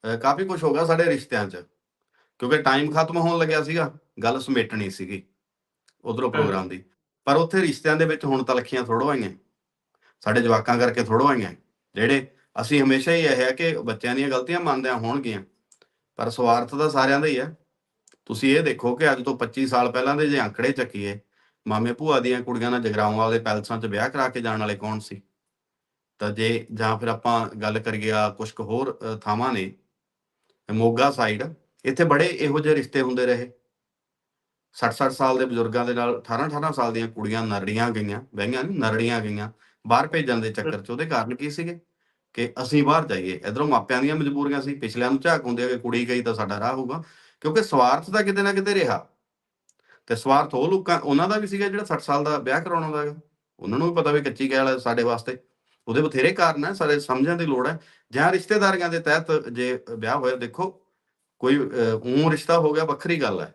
ਅਹ, ਕਾਫੀ ਕੁਝ ਹੋ ਗਿਆ ਸਾਡੇ ਰਿਸ਼ਤਿਆਂ 'ਚ ਕਿਉਂਕਿ ਟਾਈਮ ਖਤਮ ਹੋਣ ਲੱਗਿਆ ਸੀਗਾ ਗੱਲ ਸਮੇਟਣੀ ਸੀਗੀ ਉਧਰੋਂ ਪ੍ਰੋਗਰਾਮ ਦੀ ਪਰ ਉੱਥੇ ਰਿਸ਼ਤਿਆਂ ਦੇ ਵਿੱਚ ਹੁਣ ਤਲਖੀਆਂ ਥੋੜੋ ਆਈਆਂ ਸਾਡੇ ਜਵਾਕਾਂ ਕਰਕੇ ਥੋੜੋ ਆਈਆਂ ਜਿਹੜੇ ਅਸੀਂ ਹਮੇਸ਼ਾ ਹੀ ਇਹ ਹੈ ਕਿ ਬੱਚਿਆਂ ਦੀਆਂ ਗਲਤੀਆਂ ਮੰਨਦਿਆਂ ਹੋਣਗੀਆਂ ਪਰ ਸਵਾਰਥ ਤਾਂ ਸਾਰਿਆਂ ਦਾ ਹੀ ਹੈ ਤੁਸੀਂ ਇਹ ਦੇਖੋ ਕਿ ਅੱਜ ਤੋਂ 25 ਸਾਲ ਪਹਿਲਾਂ ਦੇ ਜੇ ਅੰਕੜੇ ਚੱਕੀਏ, ਮਾਮੇ ਭੂਆ ਦੀਆਂ ਕੁੜੀਆਂ ਨਾਲ ਜਗਰਾਉਂ ਵਾਲੇ ਪੈਲਸਾਂ 'ਚ ਵਿਆਹ ਕਰਾ ਕੇ ਜਾਣ ਵਾਲੇ ਕੌਣ ਸੀ? ਤਾਂ ਜੇ, ਜਾਂ ਫਿਰ ਆਪਾਂ ਗੱਲ ਕਰੀਏ ਆ ਕੁਝ ਕੁ ਹੋਰ ਥਾਵਾਂ ਨੇ, ਮੋਗਾ ਸਾਈਡ ਇੱਥੇ ਬੜੇ ਇਹੋ ਜਿਹੇ ਰਿਸ਼ਤੇ ਹੁੰਦੇ ਰਹੇ। 60-60 ਸਾਲ ਦੇ ਬਜ਼ੁਰਗਾਂ ਦੇ ਨਾਲ 18-18 ਸਾਲ ਦੀਆਂ ਕੁੜੀਆਂ ਨਰੜੀਆਂ ਗਈਆਂ ਵਹੀਆਂ ਨਹੀਂ, ਨਰੜੀਆਂ ਗਈਆਂ, ਬਾਹਰ ਭੇਜਣ ਦੇ ਚੱਕਰ 'ਚ ਉਹਦੇ ਕਾਰਨ ਕੀ ਸੀਗੇ? ਕਿ ਅਸੀਂ ਬਾਹਰ ਜਾਈਏ, ਇਧਰੋਂ ਮਾਪਿਆਂ ਦੀਆਂ ਮਜਬੂਰੀਆਂ ਸੀ, ਪਿਛਲਿਆਂ ਨੂੰ ਝਾਕ ਹੁੰਦੇ ਆ ਕਿ ਕੁੜੀ ਗਈ ਤਾਂ ਸਾਡਾ ਰਾਹ ਹੋਊਗਾ। ਕਿਉਂਕਿ ਸਵਾਰਥ ਤਾਂ ਕਿਤੇ ਨਾ ਕਿਤੇ ਰਿਹਾ। ਤੇ ਸਵਾਰਥ ਉਹ ਲੋਕਾਂ, ਉਹਨਾਂ ਦਾ ਵੀ ਸੀਗਾ ਜਿਹੜਾ 60 ਸਾਲ ਦਾ ਵਿਆਹ ਕਰਾਉਣਾ ਹੁੰਦਾ ਹੈਗਾ। ਉਹਨਾਂ ਨੂੰ ਵੀ ਪਤਾ ਵੀ ਕੱਚੀ ਕਹਿਲ ਹੈ ਸਾਡੇ ਵਾਸਤੇ। ਉਹਦੇ ਬਥੇਰੇ ਕਾਰਨ ਹੈ, ਸਾਰੇ ਸਮਝਣ ਦੀ ਲੋੜ ਹੈ। ਜਾਂ ਰਿਸ਼ਤੇਦਾਰੀਆਂ ਦੇ ਤਹਿਤ ਜੇ ਵਿਆਹ ਹੋਇਆ, ਦੇਖੋ, ਕੋਈ ਉਹ ਰਿਸ਼ਤਾ ਹੋ ਗਿਆ, ਵੱਖਰੀ ਗੱਲ ਹੈ।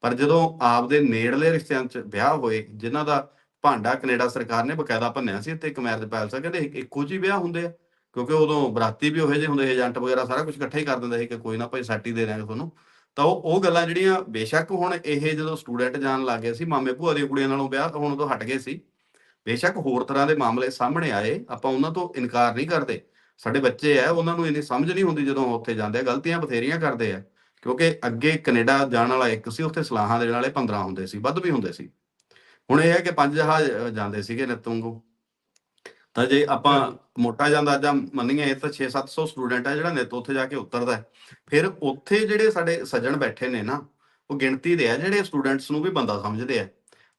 ਪਰ ਜਦੋਂ ਆਪਦੇ ਨੇੜਲੇ ਰਿਸ਼ਤਿਆਂ 'ਚ ਵਿਆਹ ਹੋਏ, ਜਿਨ੍ਹਾਂ ਦਾ ਭਾਂਡਾ ਕੈਨੇਡਾ ਸਰਕਾਰ ਨੇ ਬਕਾਇਦਾ ਭੰਨਿਆ ਸੀ ਤੇ ਇੱਕ ਮੈਰਿਜ ਪੈਲਸ ਆ, ਕਹਿੰਦੇ ਇੱਕੋ ਜਿਹੀ ਵਿਆਹ ਹੁੰਦੇ ਆ। ਕਿਉਂਕਿ ਉਦੋਂ ਬਰਾਤੀ ਵੀ ਉਹੋ ਜਿਹੇ ਹੁੰਦੇ, ਏਜੰਟ ਵਗੈਰਾ ਸਾਰਾ ਕੁਝ ਇਕੱਠਾ ਹੀ ਕਰ ਦਿੰਦਾ ਸੀ ਕਿ ਕੋਈ ਨਾ ਭਾਈ ਸੈਟ ਹੀ ਦੇ ਦਿਆਂਗੇ ਤੁਹਾਨੂੰ। ਤਾਂ ਉਹ ਉਹ ਗੱਲਾਂ ਜਿਹੜੀਆਂ ਬੇਸ਼ੱਕ ਹੁਣ ਇਹ ਜਦੋਂ ਸਟੂਡੈਂਟ ਜਾਣ ਲੱਗ ਗਏ ਸੀ, ਮਾਮੇ ਭੂਆ ਦੀਆਂ ਕੁੜੀਆਂ ਨਾਲੋਂ ਵਿਆਹ ਹੁਣ ਤੋਂ ਹਟ ਗਏ ਸੀ, ਬੇਸ਼ੱਕ ਹੋਰ ਤਰ੍ਹਾਂ ਦੇ ਮਾਮਲੇ ਸਾਹਮਣੇ ਆਏ, ਆਪਾਂ ਉਹਨਾਂ ਤੋਂ ਇਨਕਾਰ ਨਹੀਂ ਕਰਦੇ। ਸਾਡੇ ਬੱਚੇ ਆ, ਉਹਨਾਂ ਨੂੰ ਇੰਨੀ ਸਮਝ ਨਹੀਂ ਹੁੰਦੀ ਜਦੋਂ ਉੱਥੇ ਜਾਂਦੇ ਆ, ਗਲਤੀਆਂ ਬਥੇਰੀਆਂ ਕਰਦੇ ਆ, ਕਿਉਂਕਿ ਅੱਗੇ ਕੈਨੇਡਾ ਜਾਣ ਵਾਲਾ ਇੱਕ ਸੀ, ਉੱਥੇ ਸਲਾਹਾਂ ਦੇਣ ਵਾਲੇ 15 ਹੁੰਦੇ ਸੀ, ਵੱਧ ਵੀ ਹੁੰਦੇ ਸੀ। ਹੁਣ ਇਹ ਹੈ ਕਿ ਪੰਜ ਜਹਾਜ਼ ਜਾਂਦੇ ਸੀਗੇ ਨਿੱਤ ਤਾਂ ਜੇ ਆਪਾਂ। ਮੋਟਾ ਜਾਂਦਾ ਜਾਂ ਮੰਨੀਏ ਇਹ ਤਾਂ 6-700 ਸਟੂਡੈਂਟ ਹੈ ਜਿਹੜਾ ਨਿੱਤ ਉੱਥੇ ਜਾ ਕੇ ਉਤਰਦਾ। ਫਿਰ ਉੱਥੇ ਜਿਹੜੇ ਸਾਡੇ ਸੱਜਣ ਬੈਠੇ ਨੇ ਨਾ ਉਹ ਗਿਣਤੀ ਦੇ ਆ ਜਿਹੜੇ ਸਟੂਡੈਂਟਸ ਨੂੰ ਵੀ ਬੰਦਾ ਸਮਝਦੇ ਆ।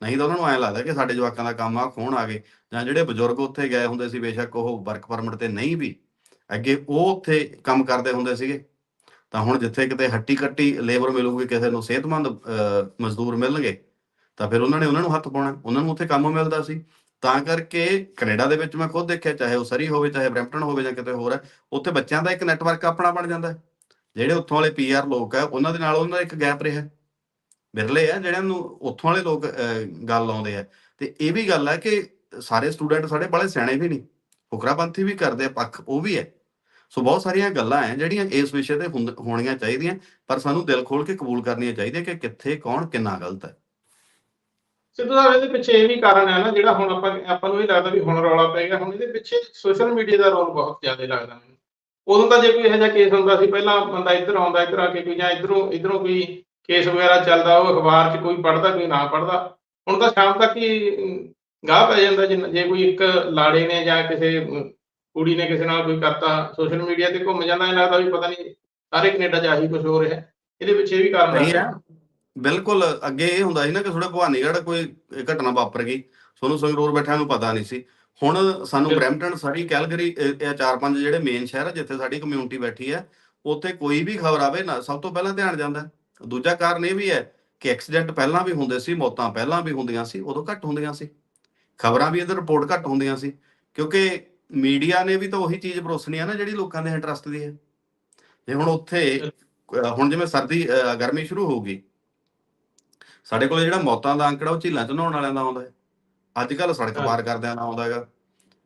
ਨਹੀਂ ਤਾਂ ਉਹਨਾਂ ਨੂੰ ਐਂ ਲੱਗਦਾ ਕਿ ਸਾਡੇ ਜਵਾਕਾਂ ਦਾ ਕੰਮ ਆ ਖੋਣ ਆ ਗਏ। ਜਾਂ ਜਿਹੜੇ ਬਜ਼ੁਰਗ ਉੱਥੇ ਗਏ ਹੁੰਦੇ ਸੀ ਬੇਸ਼ੱਕ ਉਹ ਵਰਕ ਪਰਮਿਟ ਤੇ ਨਹੀਂ ਵੀ ਅੱਗੇ ਉਹ ਉੱਥੇ ਕੰਮ ਕਰਦੇ ਹੁੰਦੇ ਸੀਗੇ। ਤਾਂ ਹੁਣ ਜਿੱਥੇ ਕਿਤੇ ਹੱਟੀ ਕੱਟੀ ਲੇਬਰ ਮਿਲੂਗੀ ਕਿਸੇ ਨੂੰ ਸਿਹਤਮੰਦ ਮਜ਼ਦੂਰ ਮਿਲਣਗੇ ਤਾਂ ਫਿਰ ਉਹਨਾਂ ਨੇ ਉਹਨਾਂ ਨੂੰ ਹੱਥ ਪਾਉਣਾ। ਉਹਨਾਂ ਨੂੰ ਉੱਥੇ ਕੰਮ ਮਿਲਦਾ ਸੀ। ਤਾਂ ਕਰਕੇ ਕੈਨੇਡਾ ਦੇ ਵਿੱਚ ਮੈਂ ਖੁਦ ਦੇਖਿਆ ਚਾਹੇ ਉਹ ਸਰੀ ਹੋਵੇ ਚਾਹੇ ਬਰੈਂਪਟਨ ਹੋਵੇ ਜਾਂ ਕਿਤੇ ਹੋਰ ਹੈ ਉੱਥੇ ਬੱਚਿਆਂ ਦਾ ਇੱਕ ਨੈਟਵਰਕ ਆਪਣਾ ਬਣ ਜਾਂਦਾ ਹੈ। ਜਿਹੜੇ ਉੱਥੋਂ ਵਾਲੇ ਪੀਆਰ ਲੋਕ ਹੈ ਉਹਨਾਂ ਦੇ ਨਾਲ ਉਹਨਾਂ ਦਾ ਇੱਕ ਗੈਪ ਰਿਹਾ ਬਿਰਲੇ ਆ ਜਿਹੜਿਆਂ ਨੂੰ ਉੱਥੋਂ ਵਾਲੇ ਲੋਕ ਅਹ, ਗੱਲ ਆਉਂਦੇ ਆ ਤੇ ਇਹ ਵੀ ਗੱਲ ਹੈ ਕਿ ਸਾਰੇ ਸਟੂਡੈਂਟ ਸਾਡੇ ਬੜੇ ਸਿਆਣੇ ਵੀ ਨਹੀਂ ਫੁਕਰਾਪੰਥੀ ਵੀ ਕਰਦੇ ਆ ਪੱਖ ਉਹ ਵੀ ਹੈ। ਸੋ ਬਹੁਤ ਸਾਰੀਆਂ ਗੱਲਾਂ ਹੈ ਜਿਹੜੀਆਂ ਇਸ ਵਿਸ਼ੇ ਤੇ ਹੁੰਦ- ਹੋਣੀਆਂ ਚਾਹੀਦੀਆਂ ਪਰ ਸਾਨੂੰ ਦਿਲ ਖੋਲ ਕੇ ਕਬੂਲ ਕਰਨੀਆਂ ਚਾਹੀਦੀਆਂ ਕਿ ਕਿੱਥੇ ਕੌਣ ਕਿੰਨਾ ਗਲਤ ਹੈ। ਸਿੱਧੂ ਸਾਹਿਬ, ਇਹਦੇ ਪਿੱਛੇ ਇਹ ਵੀ ਕਾਰਨ ਹੈ ਨਾ ਜਿਹੜਾ ਹੁਣ ਆਪਾਂ ਆਪਾਂ ਨੂੰ ਇਹ ਲੱਗਦਾ ਵੀ ਹੁਣ ਰੌਲਾ ਪੈ ਗਿਆ। ਹੁਣ ਇਹਦੇ ਪਿੱਛੇ ਸੋਸ਼ਲ ਮੀਡੀਆ ਦਾ ਰੋਲ ਬਹੁਤ ਜ਼ਿਆਦਾ ਲੱਗਦਾ ਮੈਨੂੰ। ਉਦੋਂ ਤਾਂ ਜੇ ਕੋਈ ਇਹੋ ਜਿਹਾ ਕੇਸ ਹੁੰਦਾ ਸੀ, ਪਹਿਲਾਂ ਬੰਦਾ ਇੱਧਰ ਆਉਂਦਾ, ਇੱਧਰ ਆ ਕੇ ਕੋਈ ਜਾਂ ਇੱਧਰੋਂ ਇੱਧਰੋਂ ਕੋਈ ਕੇਸ ਵਗੈਰਾ ਚੱਲਦਾ, ਉਹ ਅਖਬਾਰ 'ਚ ਕੋਈ ਪੜ੍ਹਦਾ, ਕੋਈ ਨਾ ਪੜਦਾ ਹੁਣ ਤਾਂ ਸ਼ਾਮ ਤੱਕ ਹੀ ਗਾਹ ਪੈ ਜਾਂਦਾ ਜੇ ਕੋਈ ਇੱਕ ਲਾੜੇ ਨੇ ਜਾਂ ਕਿਸੇ ਕੁੜੀ ਨੇ ਕਿਸੇ ਨਾਲ ਕੋਈ ਕਰਤਾ ਸੋਸ਼ਲ ਮੀਡੀਆ ਤੇ ਘੁੰਮ ਜਾਂਦਾ ਇਹ ਲੱਗਦਾ ਵੀ ਪਤਾ ਨਹੀਂ ਸਾਰੇ ਕੈਨੇਡਾ 'ਚ ਆਹੀ ਕੁਝ ਹੋ ਰਿਹਾ। ਇਹਦੇ ਪਿੱਛੇ ਇਹ ਵੀ ਕਾਰਨ ਹੈ। ਬਿਲਕੁਲ ਅੱਗੇ ਇਹ ਹੁੰਦਾ ਸੀ ਨਾ ਕਿ ਥੋੜਾ ਭਵਾਨੀਗੜ੍ਹ ਕੋਈ ਘਟਨਾ ਵਾਪਰ ਗਈ। ਸੋਨੂੰ ਸੰਗਰੂਰ ਬੈਠਿਆਂ ਨੂੰ ਪਤਾ ਨਹੀਂ ਸੀ। ਹੁਣ ਸਾਨੂੰ। ਬਰੈਂਪਟਨ ਸਾਰੀ ਕੈਲਗਰੀ ਇਹ ਚਾਰ ਪੰਜ ਜਿਹੜੇ ਮੇਨ ਸ਼ਹਿਰ ਆ ਜਿੱਥੇ ਸਾਡੀ ਕਮਿਊਨਿਟੀ ਬੈਠੀ ਹੈ ਉੱਥੇ ਕੋਈ ਵੀ ਖਬਰ ਆਵੇ ਨਾ ਸਭ ਤੋਂ ਪਹਿਲਾਂ ਧਿਆਨ ਜਾਂਦਾ। ਹੈ। ਦੂਜਾ ਕਾਰਨ ਇਹ ਵੀ ਹੈ ਕਿ ਐਕਸੀਡੈਂਟ ਪਹਿਲਾਂ ਵੀ ਹੁੰਦੇ ਸੀ ਮੌਤਾਂ ਪਹਿਲਾਂ ਵੀ ਹੁੰਦੀਆਂ ਸੀ ਉਦੋਂ ਘੱਟ ਹੁੰਦੀਆਂ ਸੀ। ਖਬਰਾਂ ਵੀ ਇਹਦੇ ਰਿਪੋਰਟ ਘੱਟ ਹੁੰਦੀਆਂ ਸੀ ਕਿਉਂਕਿ ਮੀਡੀਆ ਨੇ ਵੀ ਤਾਂ ਉਹੀ ਚੀਜ਼ ਪਰੋਸਣੀ ਆ ਨਾ ਜਿਹੜੀ ਲੋਕਾਂ ਦੇ ਇੰਟਰਸਟ ਦੀ ਹੈ। ਜੇ ਹੁਣ ਉੱਥੇ ਹੁਣ ਜਿਵੇਂ ਸਰਦੀ ਗਰਮੀ ਸ਼ੁਰੂ ਹੋਊਗੀ ਸਾਡੇ ਕੋਲ ਜਿਹੜਾ ਮੌਤਾਂ ਦਾ ਅੰਕੜਾ ਉਹ ਝੀਲਾਂ ਚ ਨਹਾਉਣ ਵਾਲਿਆਂ ਦਾ ਆਉਂਦਾ ਹੈ। ਅੱਜ ਕੱਲ ਸੜਕ। ਪਾਰ ਕਰਦਿਆਂ ਦਾ ਆਉਂਦਾ ਹੈਗਾ।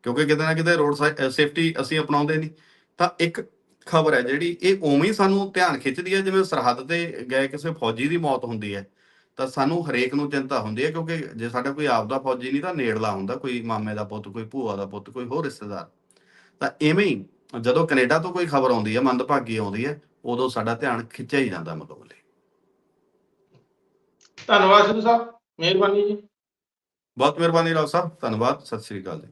ਕਿਉਂਕਿ ਕਿਤੇ ਨਾ ਕਿਤੇ ਰੋਡ ਸੇਫਟੀ ਅਸੀਂ ਅਪਣਾਉਂਦੇ ਨਹੀਂ। ਤਾਂ ਇੱਕ ਖਬਰ ਹੈ ਜਿਹੜੀ ਇਹ ਉਵੇਂ ਹੀ ਸਾਨੂੰ ਧਿਆਨ ਖਿੱਚਦੀ ਹੈ ਜਿਵੇਂ ਸਰਹੱਦ ਤੇ ਗਏ ਕਿਸੇ ਫੌਜੀ ਦੀ ਮੌਤ ਹੁੰਦੀ ਹੈ। ਤਾਂ ਸਾਨੂੰ ਹਰੇਕ ਨੂੰ ਚਿੰਤਾ ਹੁੰਦੀ ਹੈ ਕਿਉਂਕਿ ਜੇ ਸਾਡਾ ਕੋਈ ਆਪਦਾ ਫੌਜੀ ਨਹੀਂ ਤਾਂ ਨੇੜਲਾ ਹੁੰਦਾ ਕੋਈ ਮਾਮੇ ਦਾ ਪੁੱਤ ਕੋਈ ਭੂਆ ਦਾ ਪੁੱਤ ਕੋਈ ਹੋਰ ਰਿਸ਼ਤੇਦਾਰ। ਤਾਂ ਐਵੇਂ ਹੀ ਜਦੋਂ ਕੈਨੇਡਾ ਤੋਂ ਕੋਈ ਖਬਰ ਆਉਂਦੀ ਹੈ ਮੰਦਭਾਗੀ ਆਉਂਦੀ ਹੈ ਉਦੋਂ ਸਾਡਾ ਧਿਆਨ ਖਿੱਚਿਆ ਹੀ ਜਾਂਦਾ ਮੁਕਾਬਲੇ ਧੰਨਵਾਦ ਸਿੱਧੂ ਸਾਹਿਬ ਮਿਹਰਬਾਨੀ ਜੀ। ਬਹੁਤ ਮਿਹਰਬਾਨੀ ਰਾਓ ਸਾਹਿਬ ਧੰਨਵਾਦ ਸਤਿ ਸ੍ਰੀ ਅਕਾਲ ਜੀ।